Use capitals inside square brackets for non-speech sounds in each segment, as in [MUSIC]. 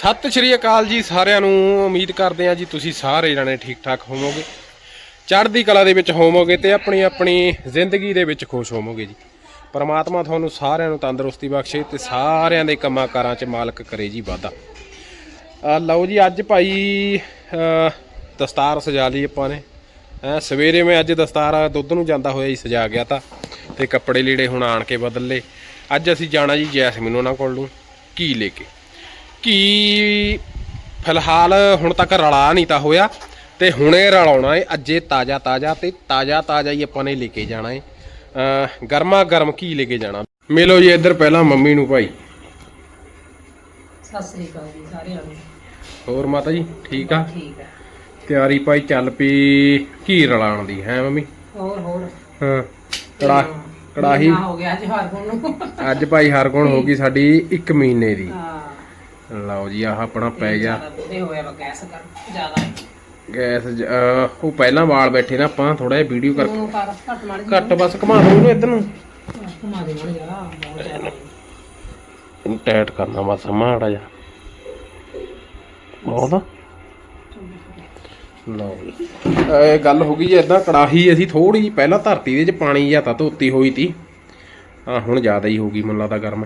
ਸਤਿ ਸ਼੍ਰੀ ਅਕਾਲ ਜੀ ਸਾਰਿਆਂ ਨੂੰ। ਉਮੀਦ ਕਰਦੇ ਹਾਂ ਜੀ ਤੁਸੀਂ ਸਾਰੇ ਜਣੇ ਠੀਕ ਠਾਕ ਹੋਵੋਗੇ। ਚੜ੍ਹਦੀ ਕਲਾ ਦੇ ਵਿੱਚ ਹੋਵੋਗੇ ਤੇ ਆਪਣੀ ਆਪਣੀ ਜ਼ਿੰਦਗੀ ਦੇ ਵਿੱਚ ਖੁਸ਼ ਹੋਵੋਗੇ ਜੀ। ਪਰਮਾਤਮਾ ਤੁਹਾਨੂੰ ਸਾਰਿਆਂ ਨੂੰ ਤੰਦਰੁਸਤੀ ਬਖਸ਼ੇ ਤੇ ਸਾਰਿਆਂ ਦੇ ਕੰਮਾਂ ਕਾਰਾਂ 'ਚ ਮਾਲਕ ਕਰੇ ਜੀ ਵਾਧਾ। ਲਓ ਜੀ ਅੱਜ ਭਾਈ ਦਸਤਾਰ ਸਜਾ ਲਈ ਆਪਾਂ ਨੇ। ਹੈਂ ਸਵੇਰੇ ਮੈਂ ਅੱਜ ਦਸਤਾਰ, ਦੁੱਧ ਨੂੰ ਜਾਂਦਾ ਹੋਇਆ ਹੀ ਸਜਾ ਗਿਆ ਤਾਂ ਤੇ ਕੱਪੜੇ ਲੀੜੇ ਹੁਣ ਆਣ ਕੇ ਬਦਲ ਲਏ। ਅੱਜ ਅਸੀਂ ਜਾਣਾ ਜੀ ਜੈਸਮੀਨ ਉਹਨਾਂ ਕੋਲ ਨੂੰ, ਕੀ ਲੈ ਕੇ? ਕੀ ਫਿਲਹਾਲ ਹੁਣ ਤੱਕ ਰਲਾ ਨਹੀਂ ਤਾਂ ਹੋਇਆ ਤੇ ਹੁਣੇ ਰਲਾਉਣਾ ਏ ਅੱਜੇ ਤਾਜ਼ਾ ਤਾਜ਼ਾ ਤੇ ਤਾਜ਼ਾ ਤਾਜ਼ਾ ਹੀ ਆਪਾਂ ਨੇ ਲੈ ਕੇ ਜਾਣਾ ਏ। ਗਰਮਾ ਗਰਮ ਕੀ ਲੈ ਕੇ ਜਾਣਾ? ਮਿਲੋ ਜੀ ਇੱਧਰ ਪਹਿਲਾਂ ਮੰਮੀ ਨੂੰ ਭਾਈ। ਸਤਿ ਸ੍ਰੀ ਅਕਾਲ ਜੀ ਸਾਰਿਆਂ ਨੂੰ। ਹੋਰ ਮਾਤਾ ਜੀ ਠੀਕ ਆ? ਠੀਕ ਤਿਆਰੀ ਭਾਈ ਚੱਲ ਪਈ ਘੀ ਰਲਾਉਣ ਦੀ ਹੈ ਮੰਮੀ? ਹੋਰ ਹੋਰ। ਹਾਂ ਕੜਾ ਕੜਾਹੀ। ਹੋ ਗਿਆ ਅੱਜ ਹਰ ਨੂੰ? ਅੱਜ ਭਾਈ ਹਰਗੁਣ ਹੋ ਗਈ ਸਾਡੀ 1 ਮਹੀਨੇ ਦੀ। ਹਾਂ। ਲਓ ਜੀ ਆਹ ਆਪਣਾ ਪੈ ਗਿਆ। ਇਹ ਹੋਇਆ ਵਾ ਗੈਸ ਕਰ ਜ਼ਿਆਦਾ ਹੈ ਗੈਸ ਜ- ਅਹ ਉਹ ਪਹਿਲਾਂ ਵਾਲ ਬੈਠੇ ਨਾ ਆਪਾਂ ਥੋੜਾ ਜਿਹਾ ਵੀਡੀਓ ਕਰਕੇ ਉਹਨੂੰ ਕਰ ਘੱਟ ਮਾਰ ਘੱਟ ਬਸ ਘੁਮਾ ਦੋ ਇਹਨੂੰ ਇੱਧਰ ਨੂੰ। ਘੁਮਾ ਦੇ ਮਣ ਜਾ ਬਹੁਤ ਜ਼ਿਆਦਾ। ਇਹਨੂੰ ਟਾਈਟ ਕਰਨਾ ਬਸ ਮਾੜਾ ਜਿਹਾ। ਬਹੁਤ ਲਓ ਜੀ। ਇਹ ਗੱਲ ਹੋ ਗਈ ਜੀ ਇਦਾਂ ਕੜਾਹੀ ਅਸੀਂ ਥੋੜੀ ਜਿਹੀ ਪਹਿਲਾਂ ਧਰਤੀ ਦੇ ਵਿੱਚ ਪਾਣੀ ਜਾਂ ਤਾਂ ਧੋਤੀ ਹੋਈ ਤੀ। ਆ ਹੁਣ ਜ਼ਿਆਦਾ ਹੀ ਹੋ ਗਈ ਮੈਨੂੰ ਲੱਗਦਾ ਗਰਮ।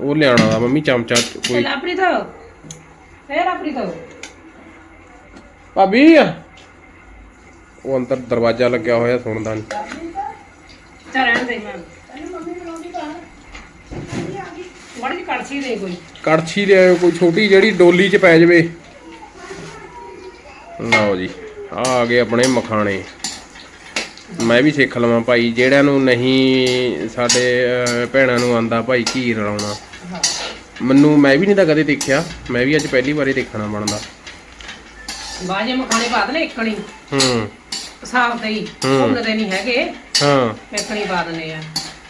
ਉਹ ਲਿਆਉਣਾ ਦਾ ਮੰਮੀ ਚਮਚਾ ਕੋਈ। ਚੱਲ ਆਪਣੀ ਤਾਂ। ਫੇਰ ਆਪਣੀ ਤਾਂ। ਭਾਬੀ। ਉਹ ਅੰਦਰ ਦਰਵਾਜ਼ਾ ਲੱਗਿਆ ਹੋਇਆ ਸੁਣਦਾ ਨਹੀਂ ਚੱਲ ਰਹਿਣ ਦੇ ਮੈਂ। ਜਿਹੀ ਕੜਛੀ ਦੇ ਕੋਈ। ਕੜਛੀ ਲਿਆਇਓ ਕੋਈ ਛੋਟੀ ਜਿਹੜੀ ਡੋਲੀ 'ਚ ਪੈ ਜਾਵੇ। ਲਓ ਜੀ ਆ ਆ ਗਏ ਆਪਣੇ ਮਖਾਣੇ। ਮੈਂ ਵੀ ਸਿੱਖ ਲਵਾਂ ਭਾਈ ਜਿਹੜਿਆਂ ਨੂੰ ਨਹੀਂ ਸਾਡੇ ਅਹ, ਭੈਣਾਂ ਨੂੰ ਆਂਦਾ ਭਾਈ ਘੀ ਰਲਾਉਣਾ। ਮੈਨੂੰ ਮੈਂ ਵੀ ਨਹੀਂ ਤਾਂ ਕਦੇ ਦੇਖਿਆ। ਮੈਂ ਵੀ ਅੱਜ ਪਹਿਲੀ ਵਾਰੀ ਦੇਖਣਾ ਬਣਦਾ। ਬਾਜੇ ਮਖਾਣੇ ਪਾ ਦਨੇ ਇੱਕਣੀ ਹੂੰ। ਸਾਫ਼ ਤੇ ਹੀ। ਹੂੰ। ਭੁੰਨਦੇ ਨਹੀਂ ਹੈਗੇ। ਹਾਂ। ਇੱਕਣੀ ਪਾ ਦਨੇ ਆ।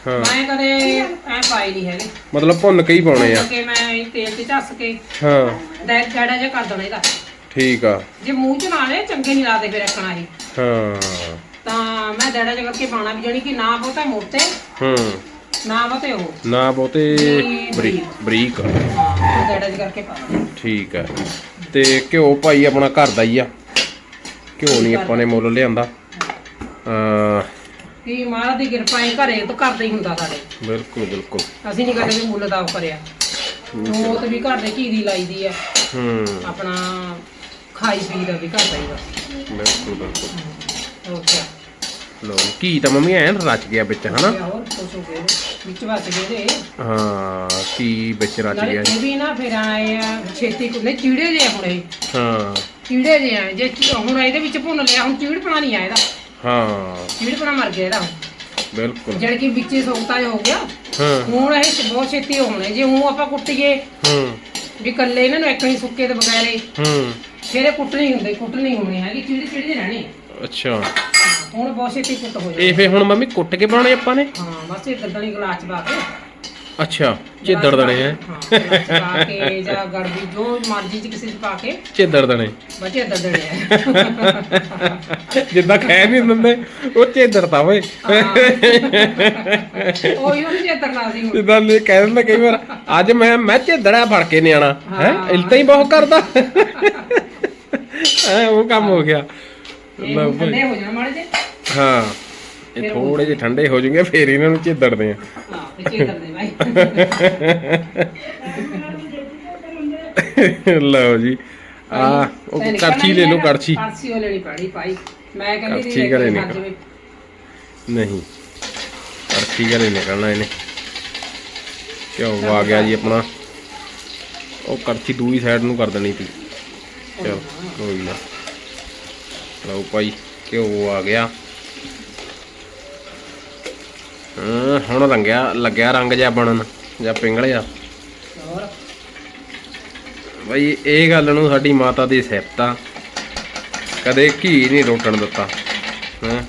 ਹਾਂ। ਮੈਂ ਕਦੇ ਐ ਪਾਈ ਨਹੀਂ ਹੈਗੇ। ਮਤਲਬ ਭੁੰਨ ਕੇ ਹੀ ਪਾਉਣੇ ਆ। ਕਿ ਮੈਂ ਇਹ ਤੇਲ ਤੇ ਝੱਸ ਕੇ ਹਾਂ। ਡੈ ਡੈੜਾ ਜਿਹਾ ਕਰ ਦੇਣਾ ਇਹਦਾ ਠੀਕ ਆ। ਜੇ ਮੂੰਹ ਚ ਨਾ ਆਲੇ ਚੰਗੇ ਨਹੀਂ ਲੱਗਦੇ ਫਿਰ ਰੱਖਣਾ ਇਹ। ਹਾਂ। ਤਾਂ ਮੈਂ ਡੈੜਾ ਜਿਹਾ ਕਰਕੇ ਪਾਉਣਾ ਵੀ ਜਾਣੀ ਕਿ ਨਾ ਬਹੁਤਾ ਮੋਟੇ ਹੂੰ। ਨਾ ਬਹੁਤੇ ਉਹ। ਨਾ ਬਹੁਤੇ ਬਰੀਕ। ਬਰੀਕ ਹਾਂ ਡੈੜਾ ਜਿਹਾ ਕਰਕੇ ਪਾਉਣਾ ਠੀਕ ਹੈ ਤੇ ਘਿਓ ਭਾਈ ਆਪਣਾ ਘਰ ਦਾ ਹੀ ਆ। ਘਿਓ ਨਹੀਂ ਆਪਾਂ ਨੇ ਮੁੱਲ ਲਿਆਂਦਾ। ਅ ਕਿ ਮਹਾਰਾਜ ਦੀ ਕਿਰਪਾ ਹੈ ਘਰੇ ਤੋਂ ਕਰਦੇ ਹੀ ਹੁੰਦਾ ਸਾਡੇ। ਬਿਲਕੁਲ ਬਿਲਕੁਲ। ਅਸੀਂ ਨਹੀਂ ਕਦੇ ਵੀ ਮੁੱਲ ਦਾ ਉਹ ਕਰਿਆ। ਉਹ ਤੇ ਵੀ ਘਰ ਦੇ ਘੀ ਦੀ ਲਾਈਦੀ ਆ। ਹੂੰ। ਆਪਣਾ ਖਾਈ ਪੀ ਦਾ ਵੀ ਘਰ ਦਾ ਹੀ ਬਸ। ਬਿਲਕੁਲ ਬਿਲਕੁਲ। ਹੋਰ ਕੀ ਲੋ ਕੀ ਤਾਂ ਮੰਮੀ ਐਨ ਰਚ ਗਿਆ ਵਿੱਚ ਹਨਾ? ਹੋਰ ਕੁਛ ਹੋ ਗਿਆ ਵਿੱਚ ਵੱਜ ਗਏ ਦੇ ਹਾਂ ਕੀ ਵਿੱਚ ਰਚ ਨਾਲੇ ਗਿਆ ਇਹ ਵੀ ਨਾ ਫਿਰ ਆਏ ਆ ਛੇਤੀ ਕੁ- ਨਹੀਂ ਚੀੜੇ ਜੇ ਹੁਣ ਇਹ। ਹਾਂ। ਚੀੜੇ ਜੇ ਆ ਜੇ ਚੀ- ਹੁਣ ਇਹਦੇ ਵਿੱਚ ਭੁੰਨ ਲਿਆ ਹੁਣ ਚੀੜ ਪਣਾ ਨਹੀਂ ਆ ਇਹਦਾ। ਹਾਂ। ਚੀੜ ਪਣਾ ਮਰ ਗਿਆ ਇਹਦਾ। ਬਿਲਕੁਲ। ਜਦ ਕਿ ਵਿੱਚ ਸੌਕਤਾ ਹੋ ਗਿਆ। ਹਾਂ। ਹੁਣ ਇਹ ਚ- ਬਹੁਤ ਛੇਤੀ ਹੋਣੇ ਜੇ ਉਹ ਆਪਾਂ ਕੁੱਟੀਏ ਹੂੰ। ਵੀ ਕੱਲੇ ਇਹਨਾਂ ਨੂੰ ਇੱਕ ਹੀ ਸੁੱਕੇ ਤੇ ਬਗੈਰੇ ਹੂੰ। ਫਿਰ ਇਹ ਕੁੱਟ ਨਹੀਂ ਹੁੰਦੇ ਕੁੱਟ ਨਹੀਂ ਹੋਣੇ ਹੈਗੇ ਚੀੜ ਚੀੜ ਰਹਿਣੇ ਅੱਛਾ। ਹਾਂ, ਹੁਣ ਬਹੁਤ ਛੇਤੀ ਕੁੱਟ ਹੋ ਇਹ ਫੇ ਹੁਣ ਮੰਮੀ ਕੁੱਟ ਕੇ ਬਣਾਉਣੇ ਆਪਾਂ ਨੇ? ਹਾਂ ਬਸ ਇਹ ਦੰਦਲੀ ਗਲਾਸ ਚ ਪਾ ਕੇ। ਅੱਛਾ ਚਿੱਦੜ ਦਣੇ ਹੈ। ਹਾਂ ਗਲਾਸ ਚ ਪਾ ਕੇ ਜਾਂ ਗੜਬੀ ਜੋ ਮਰਜ਼ੀ ਚ ਕਿਸੇ ਚ ਪਾ ਕੇ। ਚਿੱਦੜ ਦਣੇ। ਬਚੇ ਦੰਦਲੇ ਆ ਜਿੱਦਾਂ ਖੈ ਨਹੀਂ ਦਿੰਦੇ ਉਹ ਚੇਦਰ ਤਾਂ ਓਏ। ਉਹੀ ਉਹਨੂੰ ਚੇਤਰ ਲਾ ਸੀ ਹੁਣ। ਜਿੱਦਾਂ ਨੇ ਕਹਿ ਦਿੰਦਾ ਕਈ ਵਾਰ ਅੱਜ ਮੈਂ ਮੈਂ ਚੇਦੜਾ ਫੜ ਕੇ ਨਿਆਣਾ ਹੈ? ਹਾਂ। ਇਲਤਾ ਹੀ ਬਹੁਤ ਕਰਦਾ। ਹੈ ਉਹ ਕੰਮ ਹੋ ਗਿਆ। ਲਓ ਹੁਣ ਭਾਈ। ਠੰਡੇ ਹੋ ਜਾਣ ਮਾੜੇ ਜੇ ਹਾਂ। ਇਹ ਥੋੜੇ ਜਿਹੇ ਠੰਡੇ ਹੋ ਜਾਣਗੇ ਫੇਰ ਇਹਨਾਂ ਨੂੰ ਚੇਦੜਦੇ ਆ। ਹਾਂ ਤੇ ਚੇਤਰ ਦੇ ਭਾਈ ਲਓ ਜੀ। ਆ ਉਹ ਕੜਛੀ ਲੈ ਲਓ ਕੜਛੀ ਕੜਛੀ ਉਹ ਲੈਣੀ ਪੜੀ ਭਾਈ। ਮੈਂ ਕਹਿੰਦੀ ਕੜਛੀ ਘਰੇ ਨਿਕਲ। ਜਾਵੇ। ਨਹੀਂ ਕੜਛੀ ਘਰੇ ਨਿਕਲਣਾ ਇਹਨੇ। ਕਿਉਂ ਆ ਗਿਆ ਜੀ ਆਪਣਾ। ਉਹ ਕੜਛੀ ਦੂਈ ਸਾਈਡ ਨੂੰ ਕਰ ਦੇਣੀ ਸੀ। ਚਲ ਕੋਈ ਨਾ। ਲਓ ਭਾਈ ਘਿਓ ਆ ਗਿਆ। ਹਾਂ ਹੁਣ ਰੰਗਿਆ ਲੱਗਿਆ ਰੰਗ ਜਿਹਾ ਬਣਨ ਜਾਂ ਪਿੰਗਲਿਆ ਬਈ ਇਹ ਗੱਲ ਨੂੰ ਸਾਡੀ ਮਾਤਾ ਦੀ ਸਿਫਤ ਆ। ਕਦੇ ਘੀ ਨਹੀਂ ਰੋਟਣ ਦਿੱਤਾ। ਹਾਂ?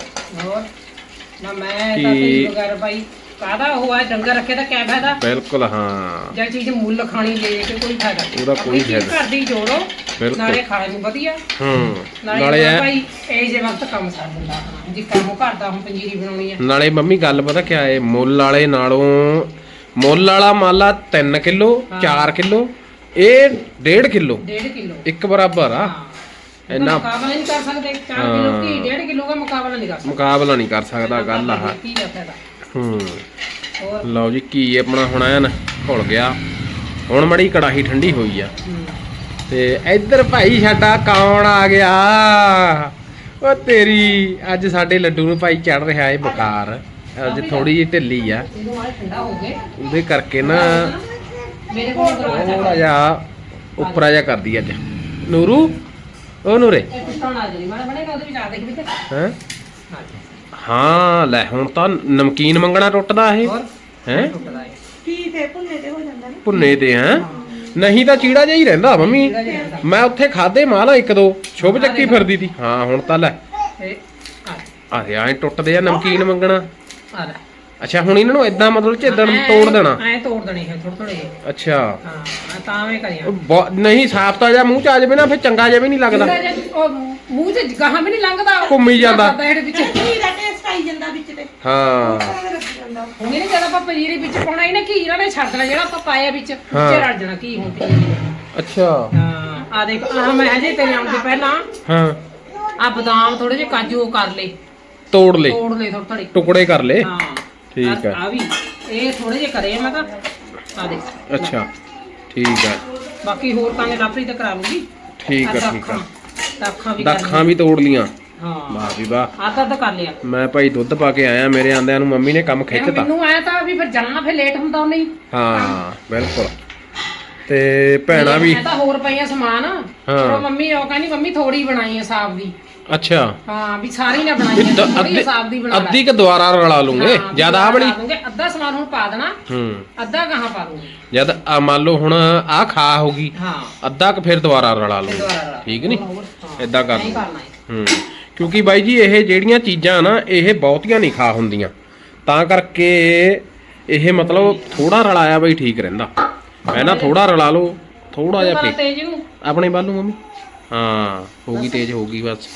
ਹੋਰ? ਨਾ ਮੈਂ ਤਾਂ ਤੇਰੀ ਵਗੈਰ ਭਾਈ ਕਾਹਦਾ ਉਹ ਹੈ ਡੰਗਰ ਰੱਖੇ ਤਾਂ ਕਿਆ ਫਾਇਦਾ? ਬਿਲਕੁਲ ਹਾਂ। ਜਾਂ ਚੀਜ਼ ਮੁੱਲ ਖਾਣੀ ਲੈ ਕੇ ਕੋਈ ਫਾਇਦਾ। ਉਹਦਾ ਕੋਈ ਫਾਇਦਾ। ਘਰ ਦੀ ਜੋੜੋ। ਬਿਲਕੁਲ। ਨਾਲੇ ਖਾਣੇ ਨੂੰ ਵਧੀਆ। ਹੂੰ ਨਾਲੇ ਨਾਲੇ ਆਪਣਾ ਐ ਭਾਈ ਇਹ ਜੇ ਵਕਤ ਕੰਮ ਸਰ ਦਿੰਦਾ ਆਪਣਾ ਜੇ ਕੰਮ ਘਰ ਦਾ ਹੁਣ ਪੰਜੀਰੀ ਬਣਾਉਣੀ ਆ। ਨਾਲੇ ਮੰਮੀ ਗੱਲ ਪਤਾ ਕਿਆ ਏ ਮੁੱਲ ਵਾਲੇ ਨਾਲੋਂ ਮੁੱਲ ਵਾਲਾ ਮਾਲਾ 3 ਕਿਲੋ 4 ਕਿਲੋ ਇਹ 1.5 ਕਿਲੋ। 1.5 ਕਿਲੋ। ਇੱਕ ਬਰਾਬਰ ਆ। ਹਾਂ। ਇੰਨਾ- ਇੰਨਾ ਮੁਕਾਬਲਾ ਨਹੀਂ ਕਰ ਸਕਦੇ 4 ਕਿਲੋ ਕੀ 1.5 ਕਿਲੋ ਦਾ ਮੁਕਾਬਲਾ ਨਹੀਂ ਕਰ ਸਕਦੇ। ਮੁਕਾਬਲਾ ਨਹੀਂ ਕਰ ਸਕਦਾ ਗੱਲ ਕੀ ਆ ਫਾਇਦਾ। ਹੂੰ। ਹੋਰ? ਲਓ ਜੀ ਕੀ ਆਪਣਾ ਹੁਣ ਐਨ ਘੁਲ ਗਿਆ। ਹੁਣ ਮੜੀ ਕੜਾਹੀ ਠੰਡੀ ਹੋਈ ਆ। ਹੂੰ। ਤੇ ਇੱਧਰ ਭਾਈ ਸਾਡਾ ਕੌਣ ਆ ਗਿਆ? ਉਹ ਤੇਰੀ ਅੱਜ ਸਾਡੇ ਲੱਡੂ ਨੂੰ ਭਾਈ ਚੜ ਰਿਹਾ ਏ ਬੁਖਾਰ। ਅੱਜ ਥੋੜੀ ਜਿਹੀ ਢਿੱਲੀ ਆ। ਉਹਦੇ ਕਰਕੇ ਨਾ ਮੇਰੇ ਕੋਲ ਗਰਾ ਥੋੜਾ ਜਿਹਾ ਉੱਪਰਾ ਜਿਹਾ ਕਰਦੀ ਅੱਜ। ਨੂਰੂ ਉਹ ਨੂਰੇ। ਹੈ? ਲੈ ਹੁਣ ਤਾਂ ਨਮਕੀਨ ਮੰਗਣਾ ਟੁੱਟਦਾ ਇਹ। ਹੈ? ਟੁੱਟਦਾ ਹੈ ਕੀ ਤੇ ਭੁੰਨੇ ਤੇ ਹੋ ਜਾਂਦਾ ਨਾ? ਭੁੰਨੇ ਤੇ ਹੈ। ਨਹੀਂ ਤਾਂ ਚੀੜਾ ਜਿਹਾ ਹੀ ਰਹਿੰਦਾ ਮੰਮੀ। ਮੈਂ ਉੱਥੇ ਖਾਦੇ ਮਾਲਾ ਇੱਕ ਦੋ ਸ਼ੁਭ ਚੱਕੀ ਫਿਰਦੀ ਸੀ ਹਾਂ ਹੁਣ ਤਾਂ ਲੈ। ਇਹ ਆ। ਐਂ ਟੁੱਟਦੇ ਆ ਨਮਕੀਨ ਮੰਗਣਾ। ਆ ਲੈ। ਅੱਛਾ ਹੁਣ ਇਹਨਾਂ ਨੂੰ ਇਦਾਂ ਮਤਲਬ ਝੇਦਣ ਤੋੜ ਦੇਣਾ? ਐਂ ਤੋੜ ਦੇਣੇ ਹੈ ਥੋੜੇ ਥੋੜੇ ਅੱਛਾ। ਹਾਂ ਮੈਂ ਤਾਂ ਐਵੇਂ ਕਰਿਆ। ਬਹੁ- ਨਹੀਂ ਸਾਫ਼ ਤਾਂ ਜਾਂ ਮੂੰਹ ਚ ਆ ਜਾਵੇ ਨਾ ਫਿਰ ਚੰਗਾ ਜਿਹਾ ਵੀ ਨਹੀਂ ਲੱਗਦਾ। ਜਿਹੜਾ ਜਿਹਾ ਉਹ ਮੂੰਹ 'ਚ ਗਾਹਾਂ ਵੀ ਨਹੀਂ ਲੰਘਦਾ। ਉਹ ਘੁੰਮੀ ਜਾਂਦਾ। ਕਰਦਾ ਇਹਦੇ ਵਿੱਚ। ਕੀ ਦਾ ਟੇਸਟ ਆਈ ਜਾਂਦਾ ਵਿੱਚ ਤੇ। ਹਾਂ। ਸਾਰਾ ਲੱਗ ਜਾਂਦਾ। ਹੁਣ ਇਹਨੇ ਜਦ ਆਪਾਂ ਪਨੀਰੀ ਵਿੱਚ ਪਾਉਣਾ ਇਹਨੇ ਘੀ ਇਹਨਾਂ ਨੇ ਛੱਡ ਦੇਣਾ ਜਿਹੜਾ ਆਪਾਂ ਪਾਇਆ ਵਿੱਚ ਹਾਂ। ਵਿੱਚੇ ਰਲ ਜਾਣਾ ਘੀ ਹੁਣ ਪਨੀਰੀ ਅੱਛਾ। ਹਾਂ ਆ ਦੇਖ ਆ ਮੈਂ ਹਜੇ ਤੇਰੇ ਆਉਣ ਤੋਂ ਪਹਿਲਾਂ ਹਾਂ। ਆ ਬਦਾਮ ਥੋੜੇ ਜਿਹੇ ਕਾਜੂ ਉਹ ਕਰ ਲਏ। ਤੋੜ ਲੈ ਤੋੜ ਲਏ ਥੋੜੇ ਥੋੜੇ ਟੁਕੜੇ ਕਰ ਲੈ ਹਾਂ। ਠੀਕ ਹੈ। ਆ ਵੀ ਇਹ ਥੋੜੇ ਜਿਹੇ ਕਰੇ ਆ ਮੈਂ ਤਾਂ ਆ ਦੇਖ ਅੱਛਾ ਠੀਕ ਹੈ ਬਾਕੀ ਹੋਰ ਤਾਂ ਲਾਪਰੀ ਤੇ ਕਰਾ ਲੂੰਗੀ। ਠੀਕ ਤਾਂ ਠੀਕ ਵੀ ਕਰ ਦਾਖਾਂ ਵੀ ਤੋੜ ਲੀਆਂ। ਹਾਂ। ਵਾਹ ਵੀ ਵਾਹ। ਆ ਤਾਂ ਤਾਂ ਕਰ ਲਿਆ। ਮੈਂ ਭਾਈ ਦੁੱਧ ਪਾ ਕੇ ਆਇਆ ਮੇਰੇ ਆਂਦਿਆਂ ਨੂੰ ਮੰਮੀ ਨੇ ਕੰਮ ਖਿੱਚਤਾ। ਮੈਨੂੰ ਆਇਆ ਤਾਂ ਵੀ ਫਿਰ ਜਾਣਾ ਫਿਰ ਲੇਟ ਹੁੰਦਾ ਉਹਨੇ ਹੀ। ਹਾਂ ਬਿਲਕੁਲ। ਤੇ ਭੈਣਾ ਵੀ ਮੈਂ ਤਾਂ ਹੋਰ ਪਈਆਂ ਸਮਾਨ। ਹਾਂ। ਮੰਮੀ ਉਹ ਕਹਿੰਦੀ ਮੰਮੀ ਥੋੜੀ ਬਣਾਈ ਹੈ ਸਾਬ ਦੀ। ਅੱਛਾ। ਹਾਂ ਵੀ ਸਾਰੀ ਨਾ ਬਣਾਈ ਵੀ ਹੈ ਦ- ਥੋੜੀ ਅੱਧੀ ਦੀ ਬਣਾ ਲੈ। ਅੱਧੀ ਕ ਦੁਆਰਾ ਰਲਾ ਲੂੰਗੇ? ਹਾਂ, ਜਦ ਆ ਬਣੀ ਬਣਾ ਅੱਧਾ ਸਮਾਨ ਹੁਣ ਪਾ ਦੇਣਾ। ਹੂੰ। ਅੱਧਾ ਕਹਾਂ ਪਾ ਲੂੰਗੀ ਜਦ ਆ ਮੰਨ ਲਓ ਹੁਣ ਆ ਖਾ ਹੋਗੀ ਹਾਂ। ਅੱਧਾ ਕ ਫਿਰ ਦੁਬਾਰਾ ਰਲਾ ਤੇ ਲੂੰਗੇ। ਦੁਬਾਰਾ ਰਲਾ। ਠੀਕ ਨਹੀਂ? ਹੋਰ, ਹਾਂ। ਏਦਾਂ ਕਰ ਨਹੀਂ ਲਓ। ਕਰਨਾ ਹੈ। ਹੂੰ। ਕਿਉਂਕਿ ਬਾਈ ਜੀ ਇਹ ਜਿਹੜੀਆਂ ਚੀਜ਼ਾਂ ਨਾ ਇਹ ਬਹੁਤੀਆਂ ਨਹੀਂ ਖਾ ਹੁੰਦੀਆਂ। ਤਾਂ ਕਰਕੇ ਇਹ ਮਤਲਬ ਥੋੜਾ ਰਲਾਇਆ ਬਈ ਠੀਕ ਰਹਿੰਦਾ। ਮੈਂ ਨਾ ਥੋੜਾ ਰਲਾ ਲਓ ਥੋੜਾ ਜਿਹਾ ਤੇਜ਼ ਨੂੰ। ਆਪਣੇ ਵੱਲ ਨੂੰ ਮੰਮੀ। ਹਾਂ ਹੋਗੀ ਤੇਜ਼ ਹੋਗੀ ਬਸ।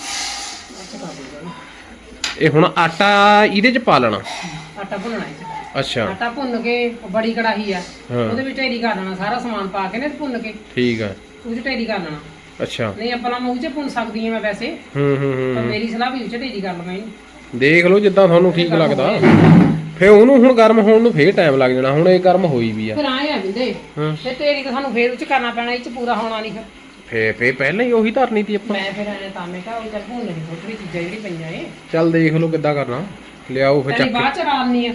ਇਹ ਹੁਣ ਆਟਾ ਇਹਦੇ ਚ ਪਾ ਲੈਣਾ? ਆਟਾ ਭੁੰਨਣਾ ਹੈ ਅੱਛਾ। ਆਟਾ ਭੁੰਨ ਕੇ ਬੜੀ ਕੜਾਹੀ ਆ। ਹਾਂ। ਉਹਦੇ ਵਿੱਚ ਢੇਰੀ ਕਰ ਲੈਣਾ ਸਾਰਾ ਸਮਾਨ ਪਾ ਕੇ ਨੇ ਭੁੰਨ ਕੇ। ਠੀਕ ਹੈ ਉਹਦੇ ਢੇਰੀ ਕਰ ਲੈਣਾ ਅੱਛਾ। ਨਹੀਂ ਆਪਣਾ ਮੂੰਹ 'ਚ ਭੁੰਨ ਸਕਦੀ ਹਾਂ ਮੈਂ ਵੈਸੇ। ਹੂੰ ਹੂੰ ਪਰ ਹੂੰ। ਮੇਰੀ ਸਲਾਹ ਵੀ ਉੱਚ ਢੇਰੀ ਕਰ ਲਵਾਂ ਇਹਨੂੰ ਦੇਖ ਲਓ ਜਿੱਦਾਂ ਤੁਹਾਨੂੰ ਠੀਕ ਲੱਗਦਾ। ਫੇ ਉਹਨੂੰ ਹੁਣ ਗਰਮ ਹੋਣ ਨੂੰ ਫੇਰ ਟਾਈਮ ਲੱਗ ਜਾਣਾ। ਹੁਣ ਇਹ ਗਰਮ ਹੋਈ ਵੀ ਆ। ਫਿਰ ਆਏ ਆ ਵਿੰਦੇ ਹਾਂ। ਤੇ ਢੇਰੀ ਤਾਂ ਸਾਨੂੰ ਫੇਰ ਉੱਚ ਕਰਨਾ ਪੈਣਾ ਇਹ 'ਚ ਪੂਰਾ ਹੋਣਾ ਨਹੀਂ ਫਿਰ। ਫੇ ਫੇ ਪਹਿਲਾਂ ਹੀ ਉਹੀ ਧਰਨੀ ਤੀ ਆਪਾਂ। ਮੈਂ ਫਿਰ ਆਏ ਤਾਂ ਮੈਂ ਕਿਹਾ ਉਹ ਚੱਲ ਭੁੰਨ ਲਈ ਥੋੜੀ ਚੀਜ਼ਾਂ ਜਿਹੜੀ ਪਈਆਂ ਏ। ਚੱਲ ਦੇਖ ਲਓ ਕਿੱਦਾਂ ਕਰਨਾ। ਲਿਆਓ ਫੇ ਤੇਰੀ ਚੱਕ ਕੇ। ਬਾਅਦ ਚ ਰਾਲਨੀ ਆ।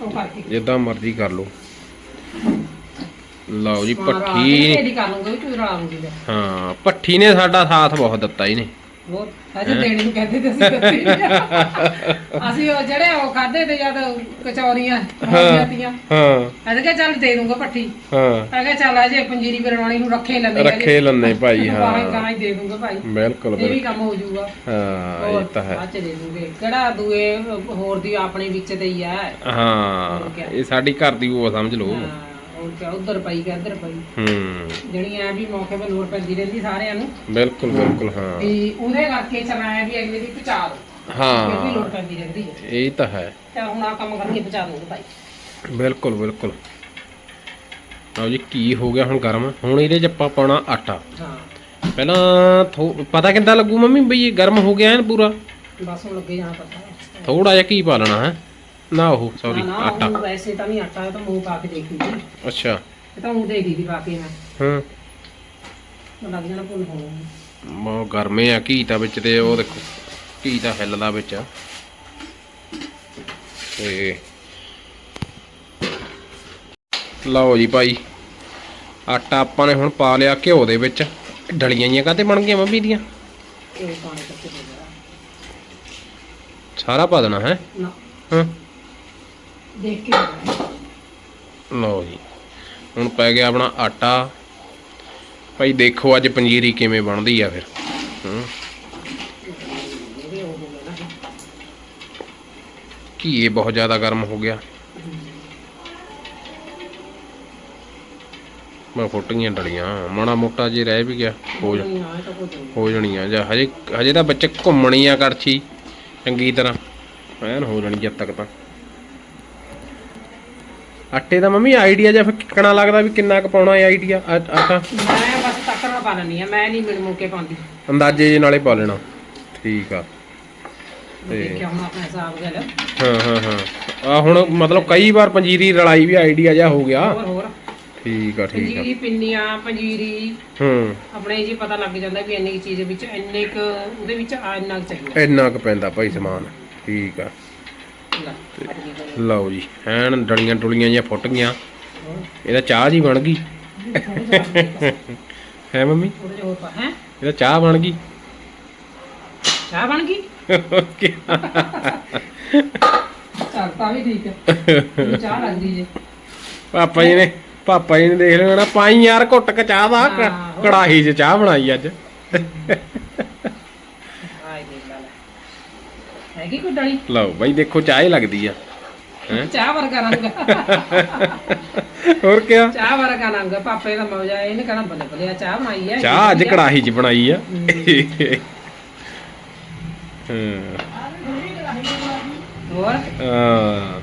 ਉਹ ਕਰਕੇ ਜਿੱਦਾਂ ਮਰਜ਼ੀ ਕਰ ਲਓ। ਲਓ ਜੀ ਪੱਠੀ। ਢੇਰੀ ਕਰ ਲੂੰਗੀ ਉਹ ਚ ਰਲਾ ਲੂੰਗੀ ਫਿਰ ਹਾਂ ਪੱਠੀ ਨੇ ਸਾਡਾ ਸਾਥ ਬਹੁਤ ਦਿੱਤਾ ਇਹਨੇ। ਹੋਰ ਅਜੇ ਦੇਣੇ ਨੂੰ ਕਹਿੰਦੇ ਤੇ ਅਸੀਂ ਦਿੱਤੀ। ਅਸੀਂ ਉਹ ਜਿਹੜੇ ਉਹ ਖਾਦੇ ਤੇ ਜਦ ਕਚੌਰੀਆਂ ਤੀਆਂ ਹਾਂ ਅਜੇ ਚੱਲ ਦੇ ਦੂੰਗਾ ਪੱਠੀ ਹਾਂ। ਮੈਂ ਕਿਹਾ ਚੱਲ ਅਜੇ ਪੰਜੀਰੀ ਬਣਾਉਣੀ ਨੂੰ ਰੱਖੇ ਲੈਂਦੇ ਰੱਖੇ ਲੰਨੇ ਭਾਈ ਹਾਂ। ਗਾਂ ਹੀ ਦੇ ਦੂੰਗਾ ਭਾਈ। ਬਿਲਕੁਲ ਇਹ ਵੀ ਕੰਮ ਹੋ ਜਾਊਗਾ। ਹਾਂ ਇਹ ਤਾਂ ਹੈ। ਬਾਅਦ ਚ ਦੇ ਦੂੰਗੇ। ਕਿਹੜਾ ਦੂਏ ਹੋਰ ਦੀ ਆਪਣੇ ਵਿੱਚ ਤੇ ਹੀ ਆ। ਹਾਂ ਇਹ ਸਾਡੀ ਘਰ ਦੀ ਉਹ ਸਮਝ ਲਓ। ਹਾਂ, ਹੋਰ ਕਿਆ ਉਧਰ ਪਈ ਕਿ ਇੱਧਰ ਪਈ। ਹੂੰ। ਜਿਹੜੀ ਐ ਵੀ ਮੌਕੇ 'ਤੇ ਲੋੜ ਪੈਂਦੀ ਰਹਿੰਦੀ ਸਾਰਿਆਂ ਨੂੰ। ਬਿਲਕੁਲ ਬਿਲਕੁਲ ਹਾਂ। ਤੇ ਉਹਦੇ ਕਰਕੇ ਚਲਾਇਆ ਵੀ ਅਗਲੇ ਦੀ ਪਹੁੰਚਾ ਦੋ ਲੋੜ ਹਾਂ ਪੈਂਦੀ ਰਹਿੰਦੀ ਹੈ। ਇਹ ਤਾਂ ਹੈ। ਤੇ ਹੁਣ ਆ ਕੰਮ ਕਰਕੇ ਪਹੁੰਚਾ ਦੂੰਗਾ ਭਾਈ। ਬਿਲਕੁਲ ਬਿਲਕੁਲ। ਲਓ ਜੀ ਕੀ ਹੋ ਗਿਆ ਹੁਣ ਗਰਮ? ਹੁਣ ਇਹਦੇ ਚ ਆਪਾਂ ਪਾਉਣਾ ਆਟਾ। ਹਾਂ। ਪਹਿਲਾਂ ਥੋ- ਪਤਾ ਕਿੱਦਾਂ ਲੱਗੂ ਮੰਮੀ ਬਈ ਇਹ ਗਰਮ ਹੋ ਗਿਆ ਐਨ ਪੂਰਾ? ਬਸ ਹੁਣ ਲੱਗੇ ਜਾਣਾ ਪਤਾ। ਥੋੜਾ ਜਿਹਾ ਕੀ ਪਾ ਲੈਣਾ ਹੈ? ਨਾ ਉਹ ਸੌਰੀ ਨਾ ਆਟਾ। ਉਹ ਵੈਸੇ ਤਾਂ ਨਹੀਂ ਆਟਾ ਇਹ ਤਾਂ ਮੂੰਹ ਪਾ ਕੇ ਦੇਖ ਲਈ ਅੱਛਾ। ਇਹ ਤਾਂ ਮੂੰਹ ਦੇਖੀ ਦੀ ਪਾ ਕੇ ਮੈਂ। ਹਾਂ। ਲੱਗ ਜਾਣਾ ਭੁੱਲ ਹੋਣਾ। ਮੋ ਗਰਮੇ ਆ ਘੀ ਤਾਂ ਵਿੱਚ ਤੇ ਉਹ ਦੇਖੋ ਘੀ ਤਾਂ ਹਿੱਲਦਾ ਵਿੱਚ। ਤੇ ਲਓ ਜੀ ਭਾਈ ਆਟਾ ਆਪਾਂ ਨੇ ਹੁਣ ਪਾ ਲਿਆ ਘਿਓ ਦੇ ਵਿੱਚ। ਡਲੀਆਂ ਜੀਆਂ ਕਾਤੇ ਬਣ ਗਈਆਂ ਮੰਮੀ ਦੀਆਂ? ਇਹ ਪਾਣੀ ਸਾਰਾ ਪਾ ਦੇਣਾ ਹੈ? ਨਾ। ਹਾਂ। ਦੇਖ ਕੇ। ਲਓ ਜੀ। ਹੁਣ ਪੈ ਗਿਆ ਆਪਣਾ ਆਟਾ। ਭਾਈ ਦੇਖੋ ਅੱਜ ਪੰਜੀਰੀ ਕਿਵੇਂ ਬਣਦੀ ਆ ਫਿਰ। ਹੂੰ। ਇਹਦੇ ਉਹ ਹੋ ਗਿਆ ਨਾ ਘੀ ਇਹ ਬਹੁਤ ਜ਼ਿਆਦਾ ਗਰਮ ਹੋ ਗਿਆ। ਮੈਂ ਫੁੱਟ ਗਈਆਂ ਡਲੀਆਂ। ਮਾੜਾ ਮੋਟਾ ਜੇ ਰਹਿ ਵੀ ਗਿਆ ਹੋ ਜਾ। ਨਹੀਂ ਆਏ ਤਾਂ ਕੋਈ ਨਹੀਂ ਹੋ ਜਾਣੀਆਂ ਜਾਂ ਹਜੇ ਹਜੇ ਤਾਂ ਬੱਚੇ ਘੁੰਮਣੀ ਆ ਕੜਛੀ ਚੰਗੀ ਤਰ੍ਹਾਂ। ਐਨ ਹੋ ਜਾਣੀ ਜਦ ਤੱਕ ਤਾਂ। ਆਟੇ ਦਾ ਮੰਮੀ ਆਈਡੀਆ ਜਾਂ ਫਿਰ ਕਿੰਨਾ ਲੱਗਦਾ ਵੀ ਕਿੰਨਾ ਕੁ ਪਾਉਣਾ ਹੈ ਆਈਡੀਆ ਆਟਾ। ਮੈਂ ਬਸ ਤੱਕਣਾ ਪਾ ਲੈਣੀ ਆ ਮੈਂ ਨਹੀਂ ਮੁਲ ਕੇ ਪਾਉਂਦੀ। ਅੰਦਾਜ਼ੇ ਜੇ ਨਾਲੇ ਪਾ ਲੈਣਾ। ਠੀਕ ਆ। ਤੇ ਦੇਖਿਆ ਹੁਣ ਆਪਣਾ ਹਿਸਾਬ ਗੱਲ ਹਾਂ ਹਾਂ ਹਾਂ। ਆ ਹੁਣ ਮਤਲਬ ਕਈ ਵਾਰ ਪੰਜੀਰੀ ਰਲਾਈ ਵੀ ਆਈਡੀਆ ਜਾਂ ਹੋ ਗਿਆ। ਹੋਰ ਹੋਰ। ਠੀਕ ਆ ਠੀਕ ਆ। ਪੰਜੀਰੀ ਪਿੰਨੀਆਂ ਪੰਜੀਰੀ। ਹੂੰ। ਆਪਣੇ ਜੀ ਪਤਾ ਲੱਗ ਜਾਂਦਾ ਵੀ ਇੰਨੀ ਕੁ ਚੀਜ਼ ਵਿੱਚ ਇੰਨੇ ਕੁ ਉਹਦੇ ਵਿੱਚ ਆ ਇੰਨਾ ਕੁ ਚਾਹੀਦਾ। ਇੰਨਾ ਕੁ ਪੈਂਦਾ ਭਾਈ ਸਮਾਨ। ਠੀਕ ਆ। ਲਓ ਜੀ ਐਨ ਡਲੀਆਂ ਟੁਲੀਆਂ ਜਿਹੀਆਂ ਫੁੱਟ ਗਈਆਂ ਇਹਦਾ ਚਾਹ ਜੀ ਬਣ ਗਈ। ਹੈ ਮੰਮੀ? ਹੈ? ਇਹਦਾ ਚਾਹ ਬਣ ਗਈ। ਚਾਹ ਬਣ ਗਈ? ਓਕੇ। ਤਾਂ ਵੀ ਠੀਕ ਹੈ। ਚਾਹ ਲੱਗਦੀ ਜੇ। ਪਾਪਾ ਜੀ ਨੇ ਪਾਪਾ ਜੀ ਨੇ ਦੇਖ ਲਿਆ ਨਾ ਪਾਈ ਯਾਰ ਘੁੱਟ ਕੇ ਚਾਹ ਦਾ। ਕੜਾਹੀ 'ਚ ਚਾਹ ਬਣਾਈ ਅੱਜ ਆਏ ਦੇ ਲਾ ਲੈ ਹੈਗੀ ਕੋਈ ਡਲੀ ਲਓ ਬਾਈ ਦੇਖੋ ਚਾਹ ਹੀ ਲੱਗਦੀ ਆ। ਹੈਂ? ਚਾਹ ਵਰਗਾ ਰੰਗ। ਹੋਰ ਕਿਆ? ਚਾਹ ਵਰਗਾ ਰੰਗ ਪਾਪੇ ਦਾ ਮੌਜਾ ਇਹਨੇ ਕਹਣਾ ਬੱਲੇ ਬੱਲੇ ਆ ਚਾਹ ਬਣਾਈ ਹੈ ਚਾਹ ਅੱਜ ਕੜਾਹੀ 'ਚ ਬਣਾਈ ਆ। ਹੋਰ? ਹਾਂ।